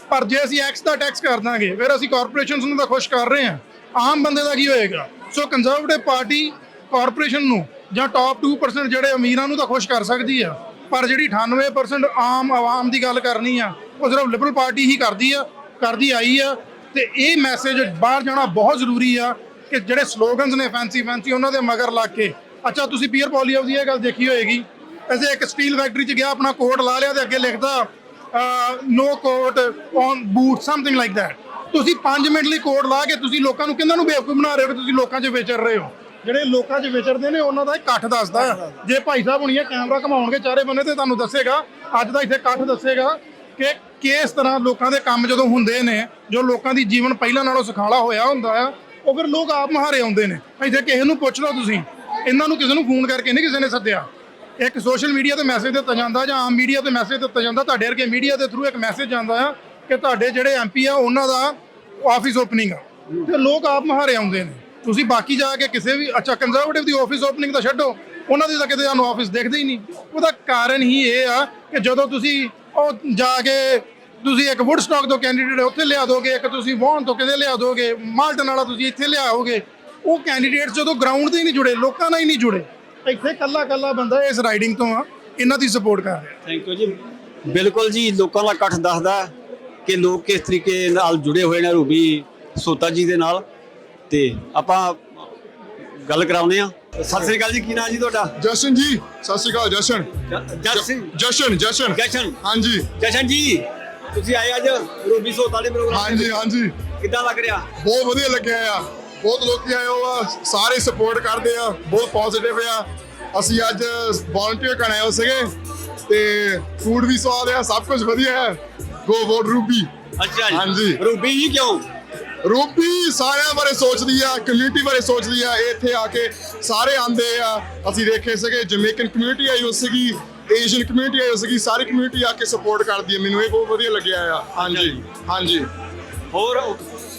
ਪਰ ਜੇ ਅਸੀਂ ਐਕਸ ਦਾ ਟੈਕਸ ਕਰ ਦਾਂਗੇ, ਫਿਰ ਅਸੀਂ ਕਾਰਪੋਰੇਸ਼ਨਸ ਨੂੰ ਤਾਂ ਖੁਸ਼ ਕਰ ਰਹੇ ਹਾਂ। ਆਮ ਬੰਦੇ ਦਾ ਕੀ ਹੋਏਗਾ? ਸੋ ਕੰਜ਼ਰਵੇਟਿਵ ਪਾਰਟੀ ਕਾਰਪੋਰੇਸ਼ਨ ਨੂੰ ਜਾਂ ਟਾਪ 2% ਜਿਹੜੇ ਅਮੀਰਾਂ ਨੂੰ ਤਾਂ ਖੁਸ਼ ਕਰ ਸਕਦੀ ਆ। ਪਰ ਜਿਹੜੀ 98% ਆਮ ਆਵਾਮ ਦੀ ਗੱਲ ਕਰਨੀ ਆ, ਉਹ ਸਿਰਫ ਲਿਬਰਲ ਪਾਰਟੀ ਹੀ ਕਰਦੀ ਆ, ਕਰਦੀ ਆਈ ਆ। ਤੇ ਇਹ ਮੈਸੇਜ ਬਾਹਰ ਜਾਣਾ ਬਹੁਤ ਜ਼ਰੂਰੀ ਆ ਕਿ ਜਿਹੜੇ ਸਲੋਗਨਸ ਨੇ ਫੈਂਸੀ ਫੈਂਸੀ ਉਹਨਾਂ ਦੇ ਮਗਰ ਲੱਗ ਕੇ। ਅੱਛਾ, ਤੁਸੀਂ ਪੀਅਰ ਪੋਲੀਓ ਦੀ ਇਹ ਗੱਲ ਦੇਖੀ ਹੋਏਗੀ। ਅਸੀਂ ਇੱਕ ਸਟੀਲ ਫੈਕਟਰੀ 'ਚ ਗਿਆ, ਆਪਣਾ ਕੋਟ ਲਾ ਲਿਆ ਤੇ ਅੱਗੇ ਲਿਖਦਾ no coat on boot something like that ਤੁਸੀਂ 5 ਮਿੰਟ ਲਈ ਕੋਡ ਲਾ ਕੇ ਤੁਸੀਂ ਲੋਕਾਂ ਨੂੰ ਕਿੰਨਾਂ ਨੂੰ ਬੇਵਕੂਫ ਬਣਾ ਰਹੇ ਹੋ ਤੁਸੀਂ ਲੋਕਾਂ 'ਚ ਵਿਚਰ ਰਹੇ ਹੋ? ਜਿਹੜੇ ਲੋਕਾਂ 'ਚ ਵਿਚਰਦੇ ਨੇ, ਉਹਨਾਂ ਦਾ ਇਕੱਠ ਦੱਸਦਾ ਜੇ ਭਾਈ ਸਾਹਿਬ ਹੁਣੀਆਂ ਕੈਮਰਾ ਘਮਾਉਣਗੇ ਚਾਰੇ ਬੰਨੇ ਤੇ ਤੁਹਾਨੂੰ ਦੱਸੇਗਾ, ਅੱਜ ਦਾ ਇੱਥੇ ਇਕੱਠ ਦੱਸੇਗਾ ਕਿ ਕਿਸ ਤਰ੍ਹਾਂ ਲੋਕਾਂ ਦੇ ਕੰਮ ਜਦੋਂ ਹੁੰਦੇ ਨੇ, ਜੋ ਲੋਕਾਂ ਦੀ ਜੀਵਨ ਪਹਿਲਾਂ ਨਾਲੋਂ ਸੁਖਾਲਾ ਹੋਇਆ ਹੁੰਦਾ ਆ, ਉਹ ਫਿਰ ਲੋਕ ਆਪ ਮਹਾਰੇ ਆਉਂਦੇ ਨੇ। ਇੱਥੇ ਕਿਸੇ ਨੂੰ ਪੁੱਛ ਲਓ ਤੁਸੀਂ। ਇਹਨਾਂ ਨੂੰ ਕਿਸੇ ਨੂੰ ਫੋਨ ਕਰਕੇ ਨਹੀਂ ਕਿਸੇ ਨੇ ਸੱਦਿਆ। ਇੱਕ ਸੋਸ਼ਲ ਮੀਡੀਆ ਤੇ ਮੈਸੇਜ ਦਿੱਤਾ ਜਾਂਦਾ ਜਾਂ ਆਮ ਮੀਡੀਆ ਤੇ ਮੈਸੇਜ ਦਿੱਤਾ ਜਾਂਦਾ, ਤੁਹਾਡੇ ਵਰਗੇ ਮੀਡੀਆ ਦੇ ਥਰੂ ਇੱਕ ਮੈਸੇਜ ਜਾਂਦਾ ਆ ਕਿ ਤੁਹਾਡੇ ਜਿਹੜੇ ਐਮਪੀ ਆ, ਉਹਨਾਂ ਦਾ ਆਫਿਸ ਓਪਨਿੰਗ ਆ। ਤੇ ਲੋਕ ਆਪ ਮਹਾਰੇ ਆਉਂਦੇ ਨੇ। ਤੁਸੀਂ ਬਾਕੀ ਜਾ ਕੇ ਕਿਸੇ ਵੀ, ਅੱਛਾ ਕੰਜ਼ਰਵੇਟਿਵ ਦੀ ਆਫਿਸ ਓਪਨਿੰਗ ਤਾਂ ਛੱਡੋ, ਉਹਨਾਂ ਦੀ ਤਾਂ ਕਿਤੇ ਸਾਨੂੰ ਆਫਿਸ ਦੇਖਦੇ ਹੀ ਨਹੀਂ। ਉਹਦਾ ਕਾਰਨ ਹੀ ਇਹ ਆ ਕਿ ਜਦੋਂ ਤੁਸੀਂ ਉਹ ਜਾ ਕੇ ਤੁਸੀਂ ਇੱਕ ਵੁੱਡ ਸਟਾਕ ਤੋਂ ਕੈਂਡੀਡੇਟ ਉੱਥੇ ਲਿਆ ਦੋਗੇ, ਇੱਕ ਤੁਸੀਂ ਵੌਨ ਤੋਂ ਕਿਤੇ ਲਿਆ ਦੋਗੇ ਮਾਲਟਨ ਵਾਲਾ ਤੁਸੀਂ ਇੱਥੇ ਲਿਆਓਗੇ ਉਹ ਕੈਂਡੀਡੇਟਸ ਜਦੋਂ ਗਰਾਊਂਡ ਤੇ ਹੀ ਨਹੀਂ ਜੁੜੇ, ਲੋਕਾਂ ਨਾਲ ਹੀ ਨਹੀਂ ਜੁੜੇ ਇੱਥੇ ਕੱਲਾ ਕੱਲਾ ਬੰਦਾ ਇਸ ਰਾਈਡਿੰਗ ਤੋਂ ਆ ਇਹਨਾਂ ਦੀ ਸਪੋਰਟ ਕਰ ਰਿਹਾ। ਥੈਂਕ ਯੂ ਜੀ। ਬਿਲਕੁਲ ਜੀ ਲੋਕਾਂ ਦਾ ਇਕੱਠ ਦੱਸਦਾ ਕਿ ਲੋਕ ਕਿਸ ਤਰੀਕੇ ਨਾਲ ਜੁੜੇ ਹੋਏ ਨੇ ਰੂਬੀ ਸੋਤਾ ਜੀ ਦੇ ਨਾਲ। ਤੇ ਆਪਾਂ ਗੱਲ ਕਰਾਉਨੇ ਆ ਸਤਿ ਸ੍ਰੀ ਅਕਾਲ ਜੀ ਕੀ ਨਾਮ ਜੀ ਤੁਹਾਡਾ? ਜਸ਼ਨ ਜੀ ਸਤਿ ਸ਼੍ਰੀ ਅਕਾਲ ਜਸ਼ਨ। ਜਸ਼ਨ? ਜਸ਼ਨ ਜਸ਼ਨ। ਜਸ਼ਨ? ਹਾਂਜੀ। ਜਸ਼ਨ ਜੀ ਤੁਸੀਂ ਆਏ ਅੱਜ ਰੂਬੀ ਸੋਤਾ ਦੇ ਪ੍ਰੋਗਰਾਮ ਹਾਂਜੀ ਹਾਂਜੀ। ਕਿੱਦਾਂ ਲੱਗ ਰਿਹਾ? ਬਹੁਤ ਵਧੀਆ ਲੱਗਿਆ ਆ। ਬਹੁਤ ਲੋਕੀ ਆਏ ਹੋ ਆ ਸਾਰੇ ਸਪੋਰਟ ਕਰਦੇ ਆ ਬਹੁਤ ਪੋਜ਼ਿਟਿਵ ਆ। ਅਸੀਂ ਅੱਜ ਵॉलੰਟੀਅਰ ਕਰਨ ਆਏ ਹੋ ਸੀਗੇ ਤੇ ਫੂਡ ਵੀ ਸਵਾਦ ਆ ਸਭ ਕੁਝ ਵਧੀਆ ਹੈ ਗੋ ਵੋਟ ਰੂਬੀ ਅੱਛਾ ਜੀ। ਹਾਂਜੀ। ਰੂਬੀ ਜੀ ਕਿਉਂ? ਰੂਬੀ ਸਾਰਿਆਂ ਬਾਰੇ ਸੋਚਦੀ ਆ ਕਮਿਊਨਿਟੀ ਬਾਰੇ ਸੋਚਦੀ ਆ ਇਹ ਇੱਥੇ ਆ ਕੇ ਸਾਰੇ ਆਂਦੇ ਆ। ਅਸੀਂ ਦੇਖੇ ਸੀਗੇ ਜਮੇਕਨ ਕਮਿਊਨਿਟੀ ਆਈ ਹੋ ਸੀਗੀ ਏਸ਼ੀਅਨ ਕਮਿਊਨਿਟੀ ਆਈ ਹੋ ਸੀਗੀ ਸਾਰੀ ਕਮਿਊਨਿਟੀ ਆ ਕੇ ਸਪੋਰਟ ਕਰਦੀ ਹੈ ਮੈਨੂੰ ਇਹ ਬਹੁਤ ਵਧੀਆ ਲੱਗਿਆ ਆ। ਹਾਂਜੀ ਹਾਂਜੀ। ਹੋਰ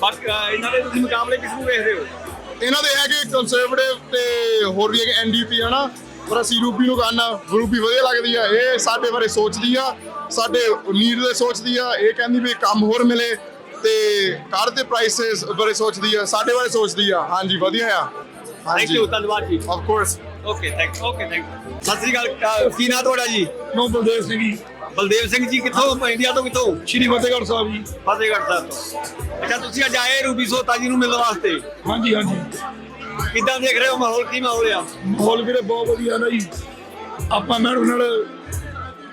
ਅਹ, ਇਹਨਾਂ ਦੇ ਤੁਸੀਂ ਮੁਕਾਬਲੇ ਕਿਸ ਨੂੰ ਵੇਖਦੇ ਹੋ? ਇਹਨਾਂ ਦੇ ਹੈਗੇ ਕੰਜ਼ਰਵੇਟਿਵ ਤੇ ਹੋਰ ਵੀ ਹੈਗੇ ਐਨਡੀਪੀ ਹਨਾ ਪਰ ਅਸੀਂ ਰੂਬੀ ਨੂੰ ਗਾਣਾ ਰੂਬੀ ਵਧੀਆ ਲੱਗਦੀ ਆ। ਇਹ ਸਾਡੇ ਬਾਰੇ ਸੋਚਦੀ ਆ ਸਾਡੇ ਨੀਡ ਦੇ ਸੋਚਦੀ ਆ। ਇਹ ਕਹਿੰਦੀ ਵੀ ਕੰਮ ਹੋਰ ਮਿਲੇ ਤੇ ਕਾਰ ਦੇ ਪ੍ਰਾਈਸਸ ਬਾਰੇ ਸੋਚਦੀ ਆ ਸਾਡੇ ਬਾਰੇ ਸੋਚਦੀ ਆ। ਹਾਂਜੀ ਵਧੀਆ ਆ। ਥੈਂਕ ਯੂ ਧੰਨਵਾਦ ਜੀ। Of course okay thank okay thank Sat Sri ਅਕਾਲ ਕੀ ਨਾਂ ਤੁਹਾਡਾ ਜੀ? ਨੋ ਬਲਦੇਵ ਸਿੰਘ ਜੀ। ਬਲਦੇਵ ਸਿੰਘ ਜੀ ਕਿੱਥੋਂ? ਇੰਡੀਆ ਤੋਂ ਕਿੱਥੋਂ? ਸ਼੍ਰੀ ਫਤਿਹਗੜ੍ਹ ਸਾਹਿਬ ਜੀ। ਫਤਿਹਗੜ੍ਹ ਸਾਹਿਬ ਤੋਂ। ਅੱਛਾ ਤੁਸੀਂ ਅੱਜ ਆਏ ਰੂਬੀ ਸੋਤਾ ਜੀ ਨੂੰ ਮਿਲਣ ਵਾਸਤੇ? ਹਾਂਜੀ ਹਾਂਜੀ। ਕਿੱਦਾਂ ਦੇਖ ਰਹੇ ਹੋ ਮਾਹੌਲ? ਕੀ ਮਾਹੌਲ ਆ? ਮਾਹੌਲ ਵੀਰੇ ਬਹੁਤ ਵਧੀਆ ਨਾ ਜੀ। ਆਪਾਂ ਮੈਡਮ ਨਾਲ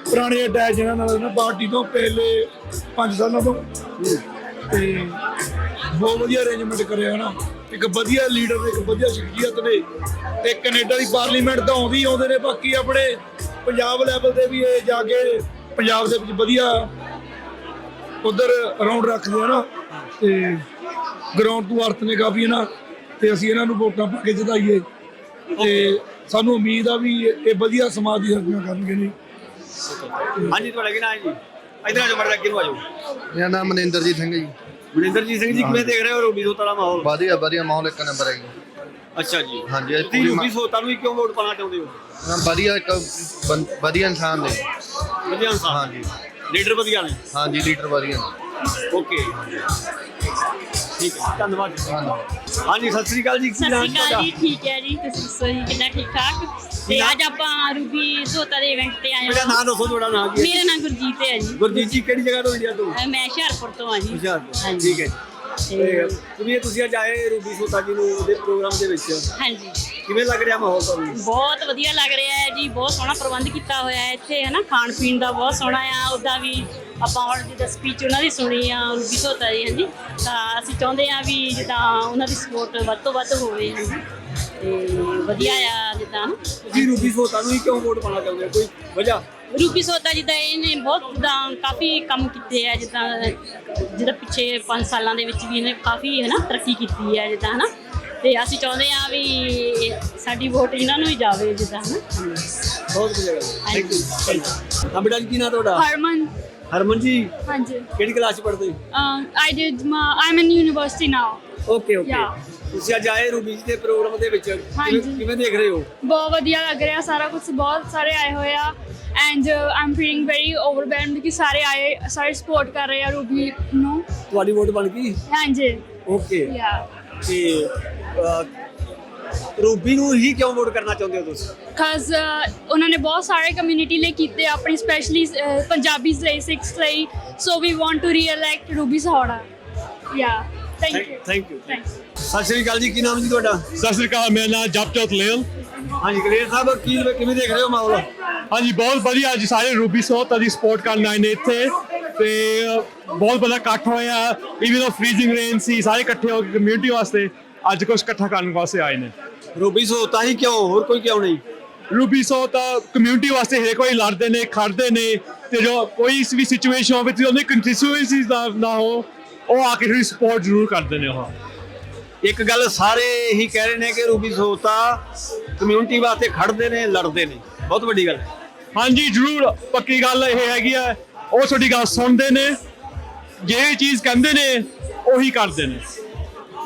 ਪੁਰਾਣੇ ਅਟੈਚ ਇਹਨਾਂ ਨਾਲ ਨਾ ਪਾਰਟੀ ਤੋਂ ਪਹਿਲੇ 5 ਸਾਲਾਂ ਤੋਂ। ਤੇ ਬਹੁਤ ਵਧੀਆ ਅਰੇਂਜਮੈਂਟ ਕਰਿਆ ਨਾ। ਇੱਕ ਵਧੀਆ ਲੀਡਰ ਨੇ ਇੱਕ ਵਧੀਆ ਸ਼ਖਸੀਅਤ ਨੇ। ਤੇ ਕੈਨੇਡਾ ਦੀ ਪਾਰਲੀਮੈਂਟ ਤਾਂ ਆਉਂਦੀ ਆਉਂਦੇ ਨੇ। ਬਾਕੀ ਆਪਣੇ ਪੰਜਾਬ ਲੈਵਲ ਤੇ ਵੀ ਇਹ ਜਾ ਕੇ ਪੰਜਾਬ ਦੇ ਵਿੱਚ ਵਧੀਆ ਉਧਰ ਰਾਉਂਡ ਰੱਖਦੇ ਆ ਨਾ ਤੇ ਗਰਾਊਂਡ ਤੋਂ ਅਰਥ ਨੇ ਕਾਫੀ ਨਾ ਤੇ ਅਸੀਂ ਇਹਨਾਂ ਨੂੰ ਵੋਟਾਂ ਪਾ ਕੇ ਜਿਤਾਈਏ। ਤੇ ਸਾਨੂੰ ਉਮੀਦ ਆ ਵੀ ਇਹ ਵਧੀਆ ਸਮਾਜ ਦੀ ਸਰਵਿਸ ਕਰਨਗੇ ਜੀ। ਹਾਂਜੀ ਤੁਹਾਡਾ ਕੀ ਨਾਮ ਹੈ ਜੀ? ਇਧਰ ਆਜੋ ਮਰਦਾ ਕਿਨੂੰ ਆਜੋ ਮੇਰਾ ਨਾਮ ਮਨਿੰਦਰਜੀਤ ਸਿੰਘ ਹੈ ਜੀ। ਮਨਿੰਦਰ ਸਿੰਘ ਜੀ ਕਿਵੇਂ ਦੇਖ ਰਹੇ ਹੋ ਰੂਬੀ ਸੋਤਾ ਦਾ ਮਾਹੌਲ? ਵਧੀਆ ਵਧੀਆ ਮਾਹੌਲ ਇੱਕ ਨੰਬਰ ਹੈ ਜੀ। ਅੱਛਾ ਜੀ। ਹਾਂਜੀ ਅੱਜ ਤੁਸੀਂ ਪੂਰੀ ਸੋਤਾ ਨੂੰ ਹੀ ਕਿਉਂ ਵੋਟ ਪਾਣਾ ਚਾਹੁੰਦੇ ਹੋ? ਮਾ- ਵਧੀਆ ਇੱਕ ਬੰ- ਵਧੀਆ ਇਨਸਾਨ ਨੇ। ਵਧੀਆ ਇਨਸਾਨ। ਹਾਂਜੀ। ਲੀਡਰ ਵਧੀਆ ਨੇ? ਹਾਂਜੀ ਲੀਡਰ ਵਧੀਆ ਨੇ। ਓਕੇ। ਠੀਕ ਹੈ ਧੰਨਵਾਦ। ਜੀ। ਧੰਨਵਾਦ ਹਾਂਜੀ ਸਤਿ ਸ੍ਰੀ ਅਕਾਲ ਜੀ ਕੀ ਸਤਿ ਨਾਮ ਸ਼੍ਰੀ ਹੈ ਅਕਾਲ ਜੀ ਤੁਹਾਡਾ ਠੀਕ ਹੈ ਜੀ ਤੁਸੀਂ ਜੀ ਕਿੰਨਾ ਠੀਕ ਠਾਕ? ਤੇ ਅੱਜ ਆਪਾਂ ਰੂਬੀ ਸੋਤਾ ਦੇ ਇਵੈਂਟ ਤੇ ਆਏ ਮੇਰਾ ਨਾਮ ਦੱਸੋ ਤੁਹਾਡਾ ਨਾਮ ਕੀ ਹੈ? ਮੇਰਾ ਨਾਮ ਗੁਰਜੀਤ ਹੈ ਜੀ। ਗੁਰਜੀਤ ਜੀ ਕਿਹੜੀ ਜਗ੍ਹਾ ਤੋਂ ਇੰਡੀਆ ਤੋਂ? ਅਹ ਮੈਂ ਹੁਸ਼ਿਆਰਪੁਰ ਤੋਂ ਆ ਜੀ। ਹੁਸ਼ਿਆਰਪੁਰ। ਹਾਂਜੀ। ਠੀਕ ਹੈ ਜੀ। ਤੁਸੀਂ ਤੁਸੀਂ ਅੱਜ ਆਏ ਰੂਬੀ ਸੋਤਾ ਜੀ ਨੂੰ ਉਹਦੇ ਪ੍ਰੋਗਰਾਮ ਦੇ ਵਿੱਚ। ਹਾਂਜੀ। ਕਿਵੇਂ ਲੱਗ ਰਿਹਾ ਮਾਹੌਲ ਤੁਹਾਨੂੰ? ਬਹੁਤ ਵਧੀਆ ਲੱਗ ਰਿਹਾ ਹੈ ਜੀ ਬਹੁਤ ਸੋਹਣਾ ਪ੍ਰਬੰਧ ਕੀਤਾ ਹੋਇਆ ਹੈ ਇੱਥੇ ਹੈ ਨਾ ਖਾਣ ਪੀਣ ਦਾ ਬਹੁਤ ਸੋਹਣਾ ਆ ਉਦਾਂ ਵੀ ਆਪਾਂ ਹੁਣ ਜਿੱਦਾਂ ਸਪੀਚ ਉਹਨਾਂ ਦੀ ਸੁਣੀ ਆ ਰੂਬੀ ਸੋਤਾ ਜੀ ਹਾਂਜੀ? ਤਾਂ ਅਸੀਂ ਚਾਹੁੰਦੇ ਆ ਵੀ ਜਿੱਦਾਂ ਉਹਨਾਂ ਦੀ ਸਪੋਰਟ ਵੱਧ ਤੋਂ ਵੱਧ ਹੋਵੇ ਹਾਂਜੀ? ਤੇ ਵਧੀਆ ਆ ਜਿੱਦਾਂ ਤੁਸੀਂ ਰੂਬੀ ਸੋਤਾ ਨੂੰ ਹੀ ਕਿਉਂ ਵੋਟ ਪਾਣਾ ਚਾਹੁੰਦੇ ਹੋ? ਕੋਈ ਵਜ੍ਹਾ? ਰੂਪੀ ਸੋਤਾ ਜਿੱਦਾਂ ਇਹਨੇ ਬਹੁਤ ਜਿੱਦਾਂ ਕਾਫੀ ਕੰਮ ਕੀਤੇ ਆ ਜਿੱਦਾਂ ਜਿਹਦਾ ਪਿੱਛੇ 5 ਸਾਲਾਂ ਦੇ ਵਿੱਚ ਵੀ ਇਹਨੇ ਕਾਫੀ ਹੈ ਨਾ ਤਰੱਕੀ ਕੀਤੀ ਹੈ ਜਿੱਦਾਂ ਹਨਾ। ਤੇ ਅਸੀਂ ਚਾਹੁੰਦੇ ਆ ਵੀ ਸਾਡੀ ਵੋਟ ਇਹਨਾਂ ਨੂੰ ਹੀ ਜਾਵੇ ਜਿੱਦਾਂ ਹਨਾ। ਬਹੁਤ ਵਧੀਆ ਥੈਂਕ ਯੂ ਹਾਂ ਬੇਟਾ ਕੀ ਨਾਮ ਤੁਹਾਡਾ? ਹਰਮਨ। ਹਰਮਨ ਜੀ ਹਾਂਜੀ। ਕਿਹੜੀ ਕਲਾਸ ਚ ਪੜ੍ਹਦੇ? I did I am in university now okay okay. ਤੁਸੀਂ ਅੱਜ ਆਏ ਰੂਬੀ ਜੀ ਦੇ ਪ੍ਰੋਗਰਾਮ ਦੇ ਵਿੱਚ। ਹਾਂਜੀ। ਕਿਵੇਂ ਦੇਖ ਰਹੇ ਹੋ? ਬਹੁਤ ਵਧੀਆ ਲੱਗ ਰਿਹਾ ਸਾਰਾ ਕੁਝ ਬਹੁਤ ਸਾਰੇ ਆਏ ਹੋਏ ਆ। And I'm feeling very overwhelmed ਕਿ ਸਾਰੇ ਆਏ ਸਾਰੇ ਸਪੋਰਟ ਕਰ ਰਹੇ ਆ ਰੂਬੀ ਨੂੰ। ਤੁਹਾਡੀ ਵੋਟ ਬਣ ਗਈ? ਹਾਂਜੀ। ਓਕੇ ਯਾ ਤੇ ਅਹ, ਰੂਬੀ ਨੂੰ ਹੀ ਕਿਉਂ ਵੋਟ ਕਰਨਾ ਚਾਹੁੰਦੇ ਹੋ ਤੁਸੀਂ? ਕਾਜ਼ ਉਹਨਾਂ ਨੇ ਬਹੁਤ ਸਾਰੇ ਕਮਿਊਨਿਟੀ ਲਈ ਕੀਤੇ ਆਪਣੀ ਸਪੈਸ਼ਲੀ ਪੰਜਾਬੀਜ਼ ਲਈ ਸਿੱਖਸ ਲਈ। So we want to reelect Ruby Sahota yeah thank you thank you ਸਤਿ ਸ਼੍ਰੀ ਅਕਾਲ ਜੀ ਕੀ ਨਾਮ ਜੀ ਤੁਹਾਡਾ? ਸਤਿ ਸ੍ਰੀ ਅਕਾਲ ਮੇਰਾ ਨਾਮ ਜਪਚੋਤ ਲੇਲ। ਹਾਂਜੀ ਗਲੇਰ ਸਾਹਿਬ ਕੀ ਕਿਵੇਂ ਦੇਖ ਰਹੇ ਹੋ ਮਾਹੌਲ? ਹਾਂਜੀ ਬਹੁਤ ਵਧੀਆ ਅੱਜ ਸਾਰੇ ਰੂਬੀ ਸੋਤਾ ਦੀ ਸਪੋਰਟ ਕਰਨ ਆਏ ਨੇ ਇੱਥੇ। ਤੇ ਬਹੁਤ ਬੜਾ ਇਕੱਠ ਹੋਇਆ ਇਵਨ ਉਹ ਫ੍ਰੀਜ਼ਿੰਗ ਰੇਨ ਸੀ ਸਾਰੇ ਇਕੱਠੇ ਹੋ ਕੇ ਕਮਿਊਨਿਟੀ ਵਾਸਤੇ ਅੱਜ ਕੁਝ ਇਕੱਠਾ ਕਰਨ ਵਾਸਤੇ ਆਏ ਨੇ। ਰੂਬੀ ਸੋਤਾ ਹੀ ਕਿਉਂ? ਹੋਰ ਕੋਈ ਕਿਉਂ ਨਹੀਂ? ਰੂਬੀ ਸੋ ਤਾਂ ਕਮਿਊਨਿਟੀ ਵਾਸਤੇ ਹਰੇਕ ਕੋਈ ਲੜਦੇ ਨੇ ਖੜਦੇ ਨੇ ਤੇ ਜੋ ਕੋਈ ਵੀ ਸਿਚੁਏਸ਼ਨ ਹੋਵੇ ਤੇ ਉਹਨੇ ਦਾ ਨਾ ਹੋ ਉਹ ਆ ਕੇ ਥੋੜੀ ਸਪੋਰਟ ਜ਼ਰੂਰ ਕਰਦੇ ਨੇ ਉਹ। ਇੱਕ ਗੱਲ ਸਾਰੇ ਹੀ ਕਹਿ ਰਹੇ ਨੇ ਕਿ ਰੂਬੀ ਸੋਤਾ ਕਮਿਊਨਿਟੀ ਵਾਸਤੇ ਖੜਦੇ ਨੇ ਲੜਦੇ ਨੇ। ਬਹੁਤ ਵੱਡੀ ਗੱਲ ਹਾਂਜੀ ਜ਼ਰੂਰ। ਪੱਕੀ ਗੱਲ ਇਹ ਹੈਗੀ ਆ ਉਹ ਤੁਹਾਡੀ ਗੱਲ ਸੁਣਦੇ ਨੇ। ਜੇ ਚੀਜ਼ ਕਹਿੰਦੇ ਨੇ ਉਹੀ ਕਰਦੇ ਨੇ।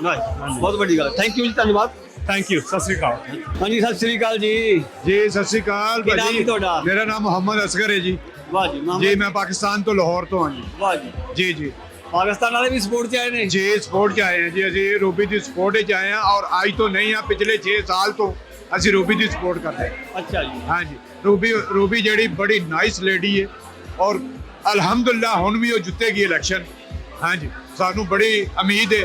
ਨਹੀਂ ਬਹੁਤ ਵੱਡੀ ਗੱਲ। ਥੈਂਕ ਯੂ ਜੀ ਧੰਨਵਾਦ। ਥੈਂਕ ਯੂ ਸਤਿ ਸ੍ਰੀ ਅਕਾਲ। ਹਾਂਜੀ ਸਤਿ ਸ੍ਰੀ ਅਕਾਲ ਜੀ। ਜੀ ਸਤਿ ਸ਼੍ਰੀ ਅਕਾਲ ਕੀ ਨਾਮ ਤੁਹਾਡਾ? ਮੇਰਾ ਨਾਮ ਮੁਹੰਮਦ ਅਸਗਰ ਹੈ ਜੀ। ਵਾਹ ਜੀ ਮੈਂ ਪਾਕਿਸਤਾਨ ਤੋਂ ਲਾਹੌਰ ਤੋਂ ਹਾਂ ਜੀ। ਵਾਹ ਜੀ। ਜੀ ਜੀ। ਪਾਕਿਸਤਾਨ ਵਾਲੇ ਵੀ ਸਪੋਰਟ 'ਚ ਆਏ ਨੇ। ਜੀ ਸਪੋਰਟ 'ਚ ਆਏ ਹਾਂ ਜੀ। ਅਸੀਂ ਰੂਬੀ ਦੀ ਸਪੋਰਟ 'ਚ ਆਏ ਹਾਂ ਔਰ ਅੱਜ ਤੋਂ ਨਹੀਂ ਆ ਪਿਛਲੇ 6 ਸਾਲ ਤੋਂ ਅਸੀਂ ਰੂਬੀ ਦੀ ਸਪੋਰਟ ਕਰਦੇ ਹਾਂ। ਅੱਛਾ ਜੀ। ਹਾਂਜੀ। ਰੂਬੀ ਰੂਬੀ ਜਿਹੜੀ ਬੜੀ ਨਾਈਸ ਲੇਡੀ ਹੈ ਔਰ ਅਲਹਮਦੁਲਿਲਾ ਹੁਣ ਵੀ ਉਹ ਜਿੱਤੇਗੀ ਇਲੈਕਸ਼ਨ ਹਾਂਜੀ। ਸਾਨੂੰ ਬੜੀ ਉਮੀਦ ਹੈ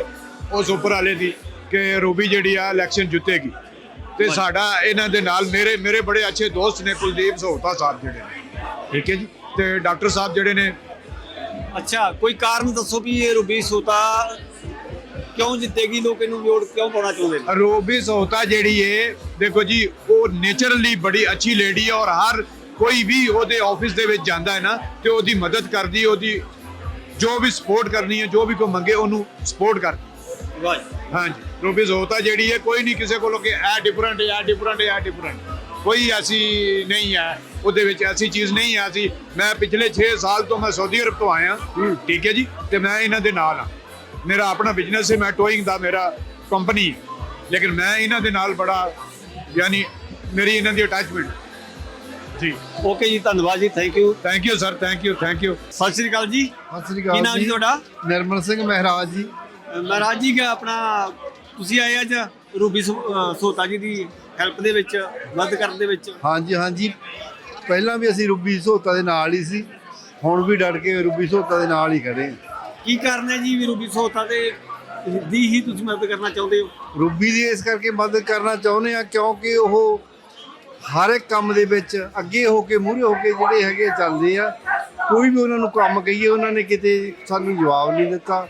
ਉਸ ਉੱਪਰ ਵਾਲੇ ਦੀ ਕਿ ਰੂਬੀ ਜਿਹੜੀ ਆ ਇਲੈਕਸ਼ਨ ਜਿੱਤੇਗੀ। ਤੇ ਸਾਡਾ ਇਹਨਾਂ ਦੇ ਨਾਲ ਮੇਰੇ ਮੇਰੇ ਬੜੇ ਅੱਛੇ ਦੋਸਤ ਨੇ ਕੁਲਦੀਪ ਸਹੋਤਾ ਸਾਹਿਬ ਜਿਹੜੇ ਨੇ। ਠੀਕ ਹੈ ਜੀ। ਤੇ ਡਾਕਟਰ ਸਾਹਿਬ ਜਿਹੜੇ ਨੇ ਅੱਛਾ ਕੋਈ ਕਾਰਨ ਦੱਸੋ ਵੀ ਇਹ ਰੂਬੀ ਸੋਤਾ ਕਿਉਂ ਜਿੱਤੇਗੀ? ਲੋਕ ਇਹਨੂੰ ਵੋਟ ਕਿਉਂ ਪਾਉਣਾ ਚਾਹੁੰਦੇ ਨੇ? ਰੋਬੀ ਸਹੋਤਾ ਜਿਹੜੀ ਹੈ ਦੇਖੋ ਜੀ ਉਹ ਨੇਚਰਲੀ ਬੜੀ ਅੱਛੀ ਲੇਡੀ ਹੈ ਔਰ ਹਰ ਕੋਈ ਵੀ ਉਹਦੇ ਆਫਿਸ ਦੇ ਵਿੱਚ ਜਾਂਦਾ ਹੈ ਨਾ ਤੇ ਉਹਦੀ ਮਦਦ ਕਰਦੀ ਉਹਦੀ ਜੋ ਵੀ ਸਪੋਰਟ ਕਰਨੀ ਹੈ ਜੋ ਵੀ ਕੋ ਮੰਗੇ ਉਹਨੂੰ ਸਪੋਰਟ ਕਰਦੀ ਵਾਹ। ਹਾਂਜੀ ਰੋਬੀ ਸਹੋਤਾ ਜਿਹੜੀ ਹੈ ਕੋਈ ਨਹੀਂ ਕਿਸੇ ਕੋਲੋਂ ਕਿ ਇਹ ਡਿਫਰੈਂਟ ਹੈ ਇਹ ਡਿਫਰੈਂਟ ਹੈ ਇਹ ਡਿਫਰੈਂਟ ਕੋਈ ਐਸੀ ਨਹੀਂ ਹੈ। ਉਹਦੇ ਵਿੱਚ ਐਸੀ ਚੀਜ਼ ਨਹੀਂ ਹੈ ਅਸੀਂ ਮੈਂ ਪਿਛਲੇ 6 ਸਾਲ ਤੋਂ ਮੈਂ ਸਾਊਦੀ ਅਰਬ ਤੋਂ ਆਇਆ। ਠੀਕ ਹੈ ਜੀ? ਤੇ ਮੈਂ ਇਹਨਾਂ ਦੇ ਨਾਲ ਆ। ਮੇਰਾ ਆਪਣਾ ਬਿਜ਼ਨਸ ਹੈ ਮੈਂ ਟੋਇੰਗ ਦਾ ਮੇਰਾ ਕੰਪਨੀ ਲੇਕਿਨ ਮੈਂ ਇਹਨਾਂ ਦੇ ਨਾਲ ਬੜਾ ਯਾਨੀ ਮੇਰੀ ਇਹਨਾਂ ਦੀ ਅਟੈਚਮੈਂਟ ਜੀ। ਓਕੇ ਜੀ ਧੰਨਵਾਦ ਜੀ thank you thank you sir thank you thank you Sat Sri ਅਕਾਲ ਜੀ। ਸਤਿ ਸ੍ਰੀ ਕੀ ਨਾਮ ਜੀ ਤੁਹਾਡਾ? ਨਿਰਮਲ ਸਿੰਘ ਮਹਿਰਾਜ ਜੀ। ਮਹਾਰਾਜ ਜੀ ਕਿ ਆਪਣਾ ਤੁਸੀਂ ਆਏ ਅੱਜ ਰੂਬੀ ਸੋ- ਸੋਤਾ ਜੀ ਦੀ ਹੈਲਪ ਦੇ ਵਿੱਚ ਮਦਦ ਕਰਨ ਦੇ ਵਿੱਚ। ਹਾਂਜੀ ਹਾਂਜੀ। ਪਹਿਲਾਂ ਵੀ ਅਸੀਂ ਰੂਬੀ ਸਹੋਤਾ ਦੇ ਨਾਲ ਹੀ ਸੀ ਹੁਣ ਵੀ ਡਟ ਕੇ ਰੂਬੀ ਸਹੋਤਾ ਦੇ ਨਾਲ ਹੀ ਖੜੇ ਹਾਂ। ਕੀ ਕਾਰਨ ਹੈ ਜੀ ਵੀ ਰੂਬੀ ਸੋਤਾ ਦੇ ਦੀ ਹੀ ਤੁਸੀਂ ਮਦਦ ਕਰਨਾ ਚਾਹੁੰਦੇ ਹੋ? ਰੂਬੀ ਦੀ ਇਸ ਕਰਕੇ ਮਦਦ ਕਰਨਾ ਚਾਹੁੰਦੇ ਆ ਕਿਉਂਕਿ ਉਹ ਹਰ ਇੱਕ ਕੰਮ ਦੇ ਵਿੱਚ ਅੱਗੇ ਹੋ ਕੇ ਮੂਹਰੇ ਹੋ ਕੇ ਜਿਹੜੇ ਹੈਗੇ ਚੱਲਦੇ ਆ। ਕੋਈ ਵੀ ਉਹਨਾਂ ਨੂੰ ਕੰਮ ਕਹੀਏ ਉਹਨਾਂ ਨੇ ਕਿਤੇ ਸਾਨੂੰ ਜਵਾਬ ਨਹੀਂ ਦਿੱਤਾ।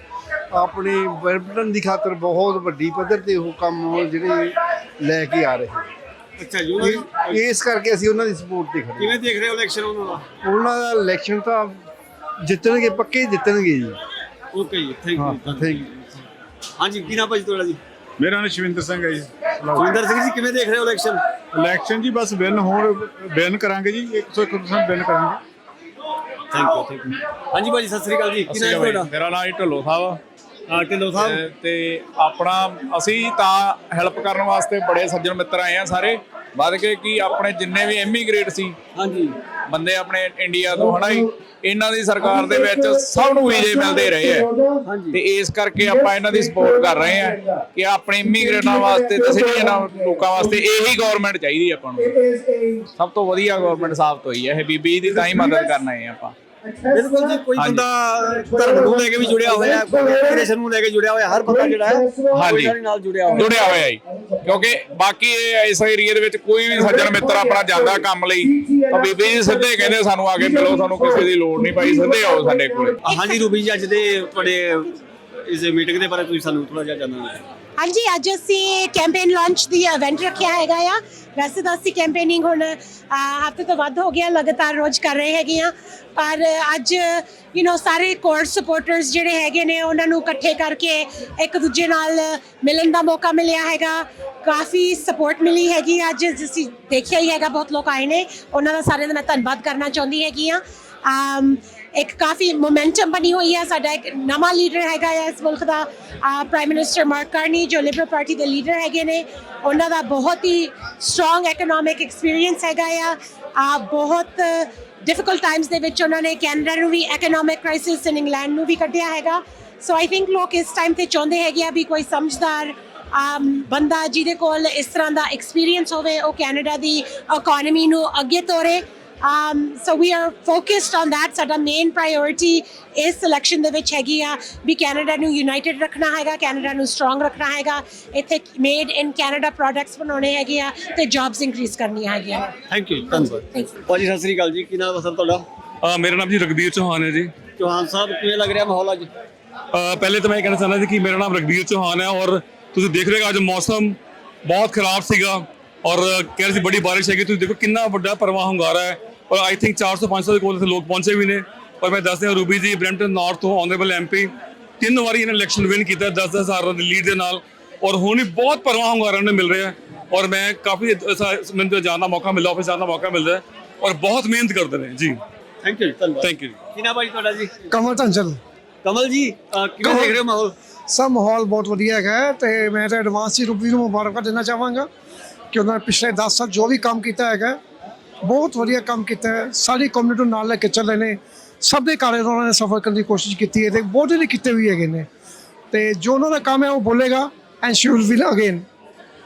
ਆਪਣੇ ਬੈਡਮਿੰਟਨ ਦੀ ਖਾਤਰ ਬਹੁਤ ਵੱਡੀ ਪੱਧਰ ਤੇ ਉਹ ਕੰਮ ਜਿਹੜੇ ਲੈ ਕੇ ਆ ਰਹੇ। ਅੱਛਾ ਜੀ ਉਹਨਾਂ ਦੀ- ਇਹ- ਇਸ ਕਰਕੇ ਅਸੀਂ ਉਹਨਾਂ ਦੀ ਸਪੋਰਟ ਤੇ ਖੜੇ ਕਿਵੇਂ ਦੇਖ ਰਹੇ ਹੋ ਇਲੈਕਸ਼ਨ ਉਹਨਾਂ ਦਾ? ਹਾਂ। ਉਹਨਾਂ ਦਾ ਇਲੈਕਸ਼ਨ ਤਾਂ ਜਿੱਤਣਗੇ ਪੱਕੇ ਜਿੱਤਣਗੇ ਜੀ। ਓਕੇ ਜੀ ਥੈਂਕ ਹਾਂ ਯੂ ਥੈਂਕ ਯੂ ਹਾਂਜੀ ਕੀ ਨਾਮ ਭਾਜੀ ਤੁਹਾਡਾ ਜੀ? ਮੇਰਾ ਨਾਮ ਸ਼ਿਵਿੰਦਰ ਸਿੰਘ ਹੈ ਜੀ। ਸੁਰਿੰਦਰ ਸਿੰਘ ਜੀ ਕਿਵੇਂ ਦੇਖ ਰਹੇ ਹੋ ਇਲੈਕਸ਼ਨ ਇਲੈਕਸ਼ਨ ਜੀ ਬਸ ਵਿਨ ਹੋਣ ਵਿਨ ਕਰਾਂਗੇ ਜੀ। 101% ਵਿਨ ਕਰਾਂਗੇ। ਥੈਂਕ ਯੂ ਥੈਂਕ ਯੂ ਹਾਂਜੀ ਭਾਜੀ ਸਤਿ ਸ੍ਰੀ ਅਕਾਲ ਜੀ। ਕੀ ਨਾਮ ਹੈ ਤੁਹਾਡਾ? ਮੇਰਾ ਨਾਮ ਢੱਲੋ ਸਾਹਿਬ ਹਾਂ ਢਿੱਲੋਂ ਸਾਹਿਬ। ਤੇ- ਤੇ ਆਪਣਾ ਅਸੀਂ ਤਾਂ ਹੈਲਪ ਕਰਨ ਵਾਸਤੇ ਬੜੇ ਸੱਜਣ ਮਿੱਤਰ ਆਏ ਆ ਸਾਰੇ। ਵੱਧ ਕੇ ਕੀ ਆਪਣੇ ਜਿੰਨੇ ਵੀ ਇਮੀਗ੍ਰੇਟ ਸੀ ਹਾਂਜੀ। ਬੰਦੇ ਆਪਣੇ ਇੰਡੀਆ ਤੋਂ ਹਨਾ ਜੀ? ਇਹਨਾਂ ਦੀ ਸਰਕਾਰ ਦੇ ਵਿੱਚ ਸਭ ਨੂੰ ਵੀਜ਼ੇ ਮਿਲਦੇ ਰਹੇ ਆ। ਤੇ ਇਸ ਕਰਕੇ ਆਪਾਂ ਇਹਨਾਂ ਦੀ ਸਪੋਰਟ ਕਰ ਰਹੇ ਆ ਕਿ ਆਪਣੇ ਇਮੀਗ੍ਰੇਟਾਂ ਵਾਸਤੇ ਤੇ ਸਿਟੀਜ਼ਨਾਂ ਲੋਕਾਂ ਵਾਸਤੇ ਇਹੀ ਗਵਰਨਮੈਂਟ ਚਾਹੀਦੀ ਆਪਾਂ ਨੂੰ। ਸਭ ਤੋਂ ਵਧੀਆ ਗਵਰਨਮੈਂਟ ਸਾਬਤ ਹੋਈ ਹੈ ਇਹ। ਬੀਬੀ ਦੀ ਤਾਂ ਹੀ ਮਦਦ ਕਰਨ ਆਏ ਆ ਆਪਾਂ। ਬਿਲਕੁਲ ਜੀ ਕੋਈ ਬੰਦਾ ਧਰਮ ਨੂੰ ਲੈ ਕੇ ਵੀ ਜੁੜਿਆ ਹੋਇਆ ਹੈ ਕੋਈ ਇਮੀਗ੍ਰੇਸ਼ਨ ਨੂੰ ਲੈ ਕੇ ਜੁੜਿਆ ਹੋਇਆ ਹਰ ਬੰਦਾ ਜਿਹੜਾ ਹੈ ਹਾਂਜੀ। ਨਾਲ ਜੁੜਿਆ ਹੋਇਆ। ਜੁੜਿਆ ਹੋਇਆ ਜੀ। ਕਿਉਂਕਿ ਬਾਕੀ ਇਹ ਇਸ ਏਰੀਆ ਦੇ ਵਿੱਚ ਕੋਈ ਵੀ ਸੱਜਣ ਮਿੱਤਰ ਆਪਣਾ ਜਾਂਦਾ ਕੰਮ ਲਈ ਤਾਂ ਬੀਬੀ ਜੀ ਸਿੱਧੇ ਕਹਿੰਦੇ ਸਾਨੂੰ ਆ ਕੇ ਮਿਲੋ ਸਾਨੂੰ ਕਿਸੇ ਦੀ ਲੋੜ ਨਹੀਂ ਭਾਈ ਸਿੱਧੇ ਆਓ ਸਾਡੇ ਕੋਲੇ। ਹਾਂਜੀ ਰੂਬੀ ਜੀ ਅੱਜ ਦੇ ਤੁਹਾਡੇ ਇਸ ਮੀਟਿੰਗ ਦੇ ਬਾਰੇ ਤੁਸੀਂ ਸਾਨੂੰ ਥੋੜਾ ਜਿਹਾ ਜਾਣਨਾ ਹਾਂਜੀ, ਅੱਜ ਅਸੀਂ ਕੈਂਪੇਨ ਲਾਂਚ ਦੀ ਇਵੈਂਟ ਰੱਖਿਆ ਹੈਗਾ ਆ। ਵੈਸੇ ਤਾਂ ਅਸੀਂ ਕੈਂਪੇਨਿੰਗ ਹੁਣ ਹਫ਼ਤੇ ਤੋਂ ਵੱਧ ਹੋ ਗਿਆ, ਲਗਾਤਾਰ ਰੋਜ਼ ਕਰ ਰਹੇ ਹੈਗੇ ਆ। ਪਰ ਅੱਜ ਯੂ نو ਸਾਰੇ ਕੋਰ ਸਪੋਰਟਰਸ ਜਿਹੜੇ ਹੈਗੇ ਨੇ, ਉਹਨਾਂ ਨੂੰ ਇਕੱਠੇ ਕਰਕੇ ਇੱਕ ਦੂਜੇ ਨਾਲ ਮਿਲਣ ਦਾ ਮੌਕਾ ਮਿਲਿਆ ਹੈਗਾ। ਕਾਫੀ ਸਪੋਰਟ ਮਿਲੀ ਹੈਗੀ ਅੱਜ ਅਸੀਂ ਦੇਖਿਆ ਹੀ ਹੈਗਾ, ਬਹੁਤ ਲੋਕ ਆਏ ਨੇ। ਉਹਨਾਂ ਦਾ ਸਾਰਿਆਂ ਦਾ ਮੈਂ ਧੰਨਵਾਦ ਕਰਨਾ ਚਾਹੁੰਦੀ ਹੈਗੀ ਆ। ਇੱਕ ਕਾਫੀ ਮੋਮੈਂਟਮ ਬਣੀ ਹੋਈ ਹੈ। ਸਾਡਾ ਇੱਕ ਨਵਾਂ ਲੀਡਰ ਹੈਗਾ ਹੈ ਇਸ ਮੁਲਕ ਦਾ। ਪ੍ਰਾਈਮ ਮਿਨਿਸਟਰ ਮਾਰਕ ਕਾਰਨੀ ਜੋ ਲਿਬਰਲ ਪਾਰਟੀ ਦੇ ਲੀਡਰ ਹੈਗੇ ਨੇ, ਉਹਨਾਂ ਦਾ ਬਹੁਤ ਹੀ ਸਟਰੋਂਗ ਇਕਨੋਮਿਕ ਐਕਸਪੀਰੀਅੰਸ ਹੈਗਾ ਆ। ਆ, ਬਹੁਤ ਡਿਫਿਕਲਟ ਟਾਈਮਸ ਦੇ ਵਿੱਚ ਉਹਨਾਂ ਨੇ ਕੈਨੇਡਾ ਨੂੰ ਵੀ ਇਕਨੋਮਿਕ ਕ੍ਰਾਈਸਿਸ ਇਨ ਇੰਗਲੈਂਡ ਨੂੰ ਵੀ ਕੱਢਿਆ ਹੈਗਾ। ਸੋ ਆਈ ਥਿੰਕ ਲੋਕ ਇਸ ਟਾਈਮ ਤੇ ਚਾਹੁੰਦੇ ਹੈਗੇ ਆ ਵੀ ਕੋਈ ਸਮਝਦਾਰ ਬੰਦਾ ਜਿਹਦੇ ਕੋਲ ਇਸ ਤਰ੍ਹਾਂ ਦਾ ਐਕਸਪੀਰੀਅੰਸ ਹੋਵੇ, ਉਹ ਕੈਨੇਡਾ ਦੀ ਇਕਨੋਮੀ ਨੂੰ ਅੱਗੇ ਤੋਰੇ। Um, so we are focused on that. ਸਾਡਾ ਮੇਨ ਪ੍ਰਾਇੋਰਟੀ ਇਸ ਸਿਲੈਕਸ਼ਨ ਦੇ ਵਿੱਚ ਹੈਗੀ ਆ ਵੀ ਕੈਨੇਡਾ ਨੂੰ ਯੂਨਾਈਟਿਡ ਰੱਖਣਾ ਹੈਗਾ ਕੈਨੇਡਾ ਨੂੰ ਸਟਰੋਂਗ ਰੱਖਣਾ ਹੈਗਾ। ਇੱਥੇ ਮੇਡ ਇਨ ਕੈਨੇਡਾ ਪ੍ਰੋਡਕਟਸ ਬਣਾਉਣੇ ਹੈਗੇ ਆ ਤੇ ਜੌਬਸ ਇੰਕਰੀਜ਼ ਕਰਨੀਆਂ ਹੈਗੀਆਂ। ਥੈਂਕ ਯੂ ਧੰਨਵਾਦ। ਭਾਜੀ ਸਤਿ ਸ੍ਰੀ ਅਕਾਲ ਜੀ। ਕੀ ਨਾਮ ਹੈ ਸਰ ਤੁਹਾਡਾ? ਮੇਰਾ ਨਾਮ ਜੀ ਰਗਵੀਰ ਚੌਹਾਨ ਹੈ ਜੀ। ਚੌਹਾਨ ਸਾਹਿਬ ਕਿਵੇਂ ਲੱਗ ਰਿਹਾ ਮਾਹੌਲ ਅੱਜ? ਪਹਿਲੇ ਤਾਂ ਮੈਂ ਕਹਿਣਾ ਚਾਹੁੰਦਾ ਸੀ ਕਿ ਮੇਰਾ ਨਾਮ ਰਗਵੀਰ ਚੌਹਾਨ ਹੈ ਔਰ ਤੁਸੀਂ ਦੇਖ ਰਹੇ ਹੋ ਅੱਜ ਮੌਸਮ ਬਹੁਤ ਖਰਾਬ ਸੀਗਾ ਔਰ ਕਹਿ ਰਹੇ ਸੀ ਬੜੀ ਬਾਰਿਸ਼ ਹੈਗੀ। ਤੁਸੀਂ ਦੇਖੋ ਕਿੰਨਾ ਵੱਡਾ ਪਰਵਾਹ ਹੁੰਗਾਰਾ ਹੈ। ਔਰ ਆਈ ਥਿੰਕ 400 500 ਦੇ ਕੋਲ ਇੱਥੇ ਲੋਕ ਪਹੁੰਚੇ ਵੀ ਨੇ। ਔਰ ਮੈਂ ਦੱਸਦੇ ਹਾਂ ਰੂਬੀ ਜੀ ਬ੍ਰੈਂਟਨ ਨਾਰਥ ਤੋਂ ਆਨਰੇਬਲ ਐਮਪੀ ਤਿੰਨ ਵਾਰੀ ਇਹਨੇ ਇਲੈਕਸ਼ਨ ਵਿਨ ਕੀਤਾ 10 10 ਹਜ਼ਾਰ ਦੀ ਲੀਡ ਦੇ ਨਾਲ। ਔਰ ਹੁਣ ਹੀ ਬਹੁਤ ਪਰਵਾਹ ਹੁੰਗਾਰਾ ਨੇ ਮਿਲ ਰਿਹਾ ਔਰ ਮੈਂ ਕਾਫੀ ਮੈਨੂੰ ਤਾਂ ਜਾਣ ਦਾ ਮੌਕਾ ਮਿਲਦਾ ਆਫਿਸ ਜਾਣ ਦਾ ਮੌਕਾ ਮਿਲਦਾ ਔਰ ਬਹੁਤ ਮਿਹਨਤ ਕਰਦੇ ਨੇ ਜੀ। ਥੈਂਕ ਯੂ ਧੰਨਵਾਦ। ਥੈਂਕ ਯੂ ਕੀ ਨਾਮ ਤੁਹਾਡਾ ਜੀ? ਕਮਲ ਧੰਚਲ ਕਮਲ ਜੀ ਕਿਵੇਂ ਦੇਖ ਰਹੇ ਹੋ ਮਾਹੌਲ? ਸਭ ਮਾਹੌਲ ਬਹੁਤ ਵਧੀਆ ਹੈਗਾ ਹੈ ਤੇ ਮੈਂ ਤਾਂ ਐਡਵਾਂਸ ਹੀ ਰੂਬੀ ਨੂੰ ਮੁਬਾਰਕਾਂ ਦੇਣਾ ਚਾਹਾਂਗਾ ਕਿ ਉਹਨਾਂ ਨੇ ਪਿਛਲੇ 10 ਸਾਲ ਜੋ ਵੀ ਕੰਮ ਕੀਤਾ ਹੈਗਾ ਬਹੁਤ ਵਧੀਆ ਕੰਮ ਕੀਤਾ ਹੈ। ਸਾਰੀ ਕਮਿਊਨਿਟੀ ਨੂੰ ਨਾਲ ਲੈ ਕੇ ਚੱਲੇ ਨੇ। ਸਭ ਦੇ ਕਾਰਨ ਉਹਨਾਂ ਨੇ ਸਫਰ ਕਰਨ ਦੀ ਕੋਸ਼ਿਸ਼ ਕੀਤੀ ਹੈ ਤੇ ਬਹੁਤੇ ਨੇ ਕੀਤੇ ਵੀ ਹੈਗੇ ਨੇ। ਤੇ ਜੋ ਉਹਨਾਂ ਦਾ ਕੰਮ ਹੈ ਉਹ ਬੋਲੇਗਾ and she will will again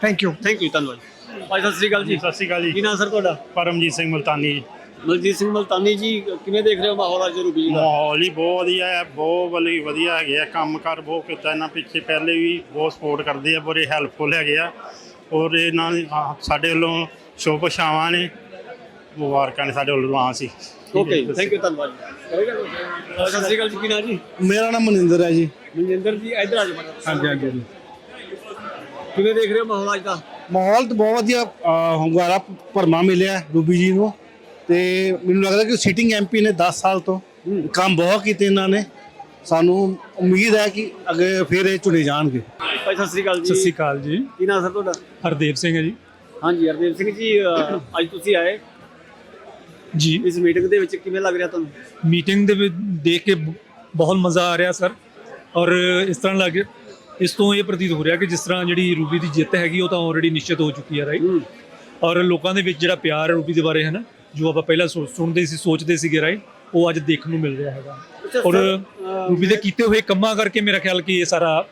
thank you thank you ਧੰਨਵਾਦ। ਭਾਈ ਸਤਿ ਸ੍ਰੀ ਅਕਾਲ ਜੀ। ਸਤਿ ਸ਼੍ਰੀ ਅਕਾਲ ਜੀ। ਕੀ ਨਾਮ ਸਰ ਤੁਹਾਡਾ? ਪਰਮਜੀਤ ਸਿੰਘ ਮਲਤਾਨੀ। ਜੀ ਮਲਜੀਤ ਸਿੰਘ ਮਲਤਾਨੀ ਜੀ ਕਿਵੇਂ ਦੇਖ ਰਹੇ ਹੋ ਮਾਹੌਲ ਅੱਜ ਰੂਬੀ ਜੀ ਦਾ? ਮਾਹੌਲ ਹੀ ਬਹੁਤ ਵਧੀਆ ਹੈ। ਬਹੁਤ ਵਲੀ ਵਧੀਆ ਹੈਗੇ ਆ। ਕੰਮਕਾਰ ਬਹੁਤ ਕੀਤਾ ਇਹਨਾਂ ਪਿੱਛੇ। ਪਹਿਲੇ ਵੀ ਬਹੁਤ ਸਪੋਰਟ ਕਰਦੇ ਆ। ਬੜੇ ਹੈਲਪਫੁਲ ਹੈਗੇ ਆ। ਔਰ ਇਹਨਾਂ ਸਾਡੇ ਵੱਲੋਂ ਸ਼ੁਭ ਛਾਵਾਂ ਨੇ। ਮੁਬਾਰਕਾਂ ਨੇ ਸਾਡੇ ਵੱਲੋਂ ਹੀ ਓਕੇ ਥੈਂਕ ਯੂ ਧੰਨਵਾਦ ਜੀ। ਸਤਿ ਸ੍ਰੀ ਅਕਾਲ ਜੀ ਕੀ ਨਾਮ ਜੀ? ਮੇਰਾ ਨਾਮ ਮਨਿੰਦਰ ਹੈ ਜੀ। ਮਨਜਿੰਦਰ ਜੀ ਇੱਧਰ ਆ ਜਾਓ ਹਾਂਜੀ ਹਾਂਜੀ ਕਿਵੇਂ ਦੇਖ ਰਹੇ ਹੋ ਮਾਹੌਲ ਅੱਜ ਦਾ? ਮਾਹੌਲ ਤਾਂ ਬਹੁਤ ਵਧੀਆ ਹੁੰਗਾਰਾ ਭਰਮਾ ਮਿਲਿਆ ਰੂਬੀ ਜੀ ਨੂੰ। ਤੇ ਮੈਨੂੰ ਲੱਗਦਾ ਕਿ ਸਿਟਿੰਗ ਐਮਪੀ ਨੇ 10 ਸਾਲ ਤੋਂ ਕੰਮ ਬਹੁਤ ਕੀਤੇ ਇਹਨਾਂ ਨੇ। ਸਾਨੂੰ ਉਮੀਦ ਹੈ ਕਿ ਅੱਗੇ ਫਿਰ ਇਹ ਚੁਣੇ ਜਾਣਗੇ। ਭਾਈ ਸਤਿ ਸ੍ਰੀ ਅਕਾਲ ਜੀ। ਸਤਿ ਸ਼੍ਰੀ ਅਕਾਲ ਜੀ। ਕੀ ਨਾਮ ਸਰ ਤੁਹਾਡਾ? ਹਰਦੇਵ ਸਿੰਘ ਹੈ ਜੀ। ਹਾਂਜੀ ਹਰਦੇਵ ਸਿੰਘ ਜੀ ਅੱਜ ਤੁਸੀਂ ਆਏ। ਜੀ। ਇਸ ਮੀਟਿੰਗ ਦੇ ਵਿੱਚ ਕਿਵੇਂ ਲੱਗ ਰਿਹਾ ਤੁਹਾਨੂੰ? ਮੀਟਿੰਗ ਦੇ ਵਿੱਚ ਦੇਖ ਕੇ ਬ- ਬਹੁਤ ਮਜ਼ਾ ਆ ਰਿਹਾ ਸਰ। ਔਰ ਇਸ ਤਰ੍ਹਾਂ ਲੱਗ ਇਸ ਤੋਂ ਇਹ ਪ੍ਰਤੀਤ ਹੋ ਰਿਹਾ ਕਿ ਜਿਸ ਤਰ੍ਹਾਂ ਜਿਹੜੀ ਰੂਬੀ ਦੀ ਜਿੱਤ ਹੈਗੀ ਉਹ ਤਾਂ ਆਲਰੇਡੀ ਨਿਸ਼ਚਿਤ ਹੋ ਚੁੱਕੀ ਹੈ ਰਾਈਟ ਔਰ ਲੋਕਾਂ ਦੇ ਵਿੱਚ ਜਿਹੜਾ ਪਿਆਰ ਹੈ ਰੂਬੀ ਦੇ ਬਾਰੇ ਹੈ ਨਾ ਜੋ ਆਪਾਂ ਪਹਿਲਾਂ ਸੁਣਦੇ ਸੀ ਸੋਚਦੇ ਸੀਗੇ ਰਾਈਟ ਉਹ ਅੱਜ ਦੇਖਣ ਨੂੰ ਮਿਲ ਰਿਹਾ ਹੈਗਾ। ਔਰ ਰੂਬੀ ਦੇ ਕੀਤੇ ਹੋਏ ਕੰਮਾਂ ਕਰਕੇ ਮੇਰਾ ਖਿਆਲ ਕਿ ਇਹ ਸਾਰਾ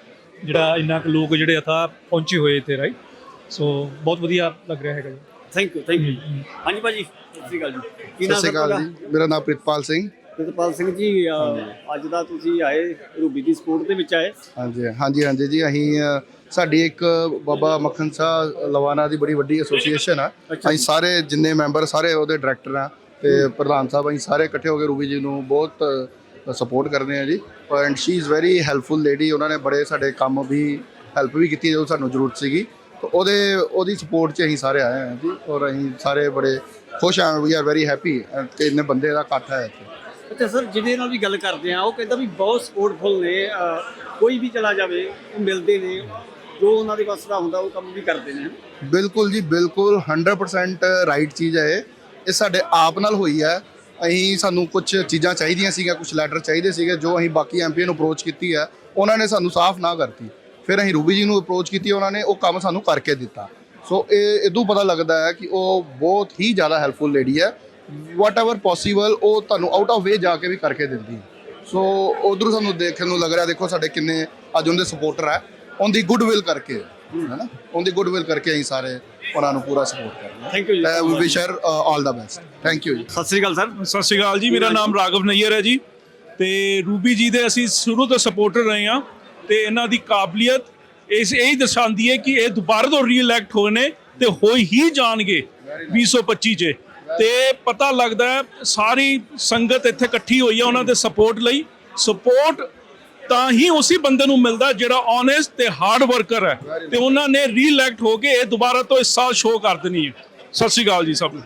ਜਿਹੜਾ ਇੰਨਾ ਕੁ ਲੋਕ ਜਿਹੜੇ ਅਥਾ ਪਹੁੰਚੇ ਹੋਏ ਇੱਥੇ ਰਾਈਟ ਸੋ ਬਹੁਤ ਵਧੀਆ ਲੱਗ ਰਿਹਾ ਹੈਗਾ ਜੀ। ਥੈਂਕ ਯੂ ਥੈਂਕ ਯੂ ਹਾਂਜੀ ਭਾਜੀ ਸਤਿ ਸ੍ਰੀ ਅਕਾਲ ਜੀ। ਸਤਿ ਨਾਮ ਸ਼੍ਰੀ ਅਕਾਲ ਤੁਹਾਡਾ? ਜੀ। ਮੇਰਾ ਨਾਮ ਪ੍ਰਿਤਪਾਲ ਸਿੰਘ। ਪ੍ਰਿਤਪਾਲ ਸਿੰਘ ਜੀ ਅੱਜ ਦਾ ਤੁਸੀਂ ਆਏ ਰੂਬੀ ਦੀ ਸਪੋਰਟ ਦੇ ਵਿੱਚ ਆਏ। ਹਾਂਜੀ ਹਾਂਜੀ ਹਾਂਜੀ ਜੀ ਅਸੀਂ ਸਾਡੀ ਇੱਕ ਬਾਬਾ ਮੱਖਣ ਸ਼ਾਹ ਲਵਾਨਾ ਦੀ ਬੜੀ ਵੱਡੀ ਐਸੋਸੀਏਸ਼ਨ ਆ। ਅਸੀਂ ਸਾਰੇ ਜਿੰਨੇ ਮੈਂਬਰ ਸਾਰੇ ਉਹਦੇ ਡਾਇਰੈਕਟਰ ਆ ਤੇ ਪ੍ਰਧਾਨ ਸਾਹਿਬ ਅਸੀਂ ਸਾਰੇ ਇਕੱਠੇ ਹੋ ਕੇ ਰੂਬੀ ਜੀ ਨੂੰ ਬਹੁਤ ਸਪੋਰਟ ਕਰਦੇ ਆ ਜੀ। And she is very helpful lady ਉਹਨਾਂ ਨੇ ਬੜੇ ਸਾਡੇ ਕੰਮ ਵੀ ਹੈਲਪ ਵੀ ਕੀਤੀ ਜਦੋਂ ਸਾਨੂੰ ਜ਼ਰੂਰਤ ਸੀਗੀ। ਤੇ ਉਹਦੇ ਉਹਦੀ ਸਪੋਰਟ 'ਚ ਅਸੀਂ ਸਾਰੇ ਆਏ ਹਾਂ ਜੀ ਔਰ ਅਸੀਂ ਸਾਰੇ ਬੜੇ ਖੁਸ਼ ਹਾਂ ਵੀ ਆਰ ਵੈਰੀ ਹੈਪੀ ਕਿ ਇੰਨੇ ਬੰਦੇ ਦਾ ਇਕੱਠ ਹੈ ਇੱਥੇ। ਅੱਛਾ ਸਰ ਜਿਹਦੇ ਨਾਲ ਵੀ ਗੱਲ ਕਰਦੇ ਆ ਉਹ ਕਹਿੰਦਾ ਵੀ ਬਹੁਤ ਸਪੋਰਟਫੁਲ ਨੇ ਅਹ, ਕੋਈ ਵੀ ਚਲਾ ਜਾਵੇ ਉਹ ਮਿਲਦੇ ਨੇ ਜੋ ਉਹਨਾਂ ਦੇ ਵੱਸ ਦਾ ਹੁੰਦਾ ਉਹ ਕੰਮ ਵੀ ਕਰਦੇ ਨੇ। ਬਿਲਕੁਲ ਜੀ ਬਿਲਕੁਲ 100% ਰਾਈਟ ਚੀਜ਼ ਹੈ ਇਹ। ਇਹ ਸਾਡੇ ਆਪ ਨਾਲ ਹੋਈ ਹੈ। ਅਸੀਂ ਸਾਨੂੰ ਕੁਝ ਚੀਜ਼ਾਂ ਚਾਹੀਦੀਆਂ ਸੀਗੀਆਂ ਕੁਝ ਲੈਟਰ ਚਾਹੀਦੇ ਸੀਗੇ ਜੋ ਅਸੀਂ ਬਾਕੀ ਐਮਪੀ ਨੂੰ ਅਪਰੋਚ ਕੀਤੀ ਹੈ ਉਹਨਾਂ ਨੇ ਸਾਨੂੰ ਸਾਫ਼ ਨਾ ਕਰਤੀ। ਫਿਰ ਅਸੀਂ ਰੂਬੀ ਜੀ ਨੂੰ ਅਪਰੋਚ ਕੀਤੀ ਉਹਨਾਂ ਨੇ ਉਹ ਕੰਮ ਸਾਨੂੰ ਕਰਕੇ ਦਿੱਤਾ। ਸੋ ਇਹ ਇਦੋਂ ਪਤਾ ਲੱਗਦਾ ਹੈ ਕਿ ਉਹ ਬਹੁਤ ਹੀ ਜ਼ਿਆਦਾ ਹੈਲਪਫੁਲ ਲੇਡੀ ਹੈ। ਵਾਟ ਐਵਰ ਪੋਸੀਬਲ ਉਹ ਤੁਹਾਨੂੰ ਆਊਟ ਆਫ ਵੇ ਜਾ ਕੇ ਵੀ ਕਰਕੇ ਦਿੰਦੀ ਹੈ। ਸੋ ਉਧਰੋਂ ਸਾਨੂੰ ਦੇਖਣ ਨੂੰ ਲੱਗ ਰਿਹਾ ਦੇਖੋ ਸਾਡੇ ਕਿੰਨੇ ਅੱਜ ਉਹਦੇ ਸਪੋਰਟਰ ਹੈ। ਉਹਦੀ ਗੁੱਡਵਿਲ ਕਰਕੇ ਹੈਨਾ ਉਹਦੀ ਗੁੱਡਵਿਲ ਕਰਕੇ ਅਸੀਂ ਸਾਰੇ ਉਹਨਾਂ ਨੂੰ ਪੂਰਾ ਸਪੋਰਟ ਕਰ ਰਹੇ ਥੈਂਕ ਯੂ ਹਾਂ we wish her all the best thank you ਜੀ। ਸਤਿ ਸ੍ਰੀ ਅਕਾਲ ਸਰ। ਸਤਿ ਸ਼੍ਰੀ ਅਕਾਲ ਜੀ। ਮੇਰਾ ਨਾਮ ਰਾਘਵ ਨਈਅਰ ਹੈ ਜੀ। ਤੇ ਰੂਬੀ ਜੀ ਦੇ ਅਸੀਂ ਸ਼ੁਰੂ ਤੋਂ ਸਪੋਰਟਰ ਰਹੇ ਹਾਂ। ਤੇ ਇਹਨਾਂ ਦੀ ਕਾਬਲੀਅਤ ਇਸ ਇਹ ਹੀ ਦਰਸਾਉਂਦੀ ਹੈ ਕਿ ਇਹ ਦੁਬਾਰਾ ਤੋਂ ਰੀਇਲੈਕਟ ਹੋਏ ਨੇ ਤੇ ਹੋ ਹੀ ਜਾਣਗੇ 2025 ਚ ਤੇ ਪਤਾ ਲੱਗਦਾ ਸਾਰੀ ਸੰਗਤ ਇੱਥੇ ਇਕੱਠੀ ਹੋਈ ਹੈ ਉਹਨਾਂ ਦੇ ਸਪੋਰਟ ਲਈ। ਸਪੋਰਟ ਤਾਂ ਹੀ ਉਸੇ ਬੰਦੇ ਨੂੰ ਮਿਲਦਾ ਜਿਹੜਾ ਓਨੈਸਟ ਤੇ ਹਾਰਡ ਵਰਕਰ ਹੈ। ਤੇ ਉਹਨਾਂ ਨੇ ਰੀਇਲੈਕਟ ਹੋ ਕੇ ਇਹ ਦੁਬਾਰਾ ਤੋਂ ਇਸ ਸਾਲ ਸ਼ੋਅ ਕਰ ਦੇਣੀ ਹੈ। ਸਤਿ ਸ਼੍ਰੀ ਅਕਾਲ ਜੀ ਸਭ ਨੂੰ।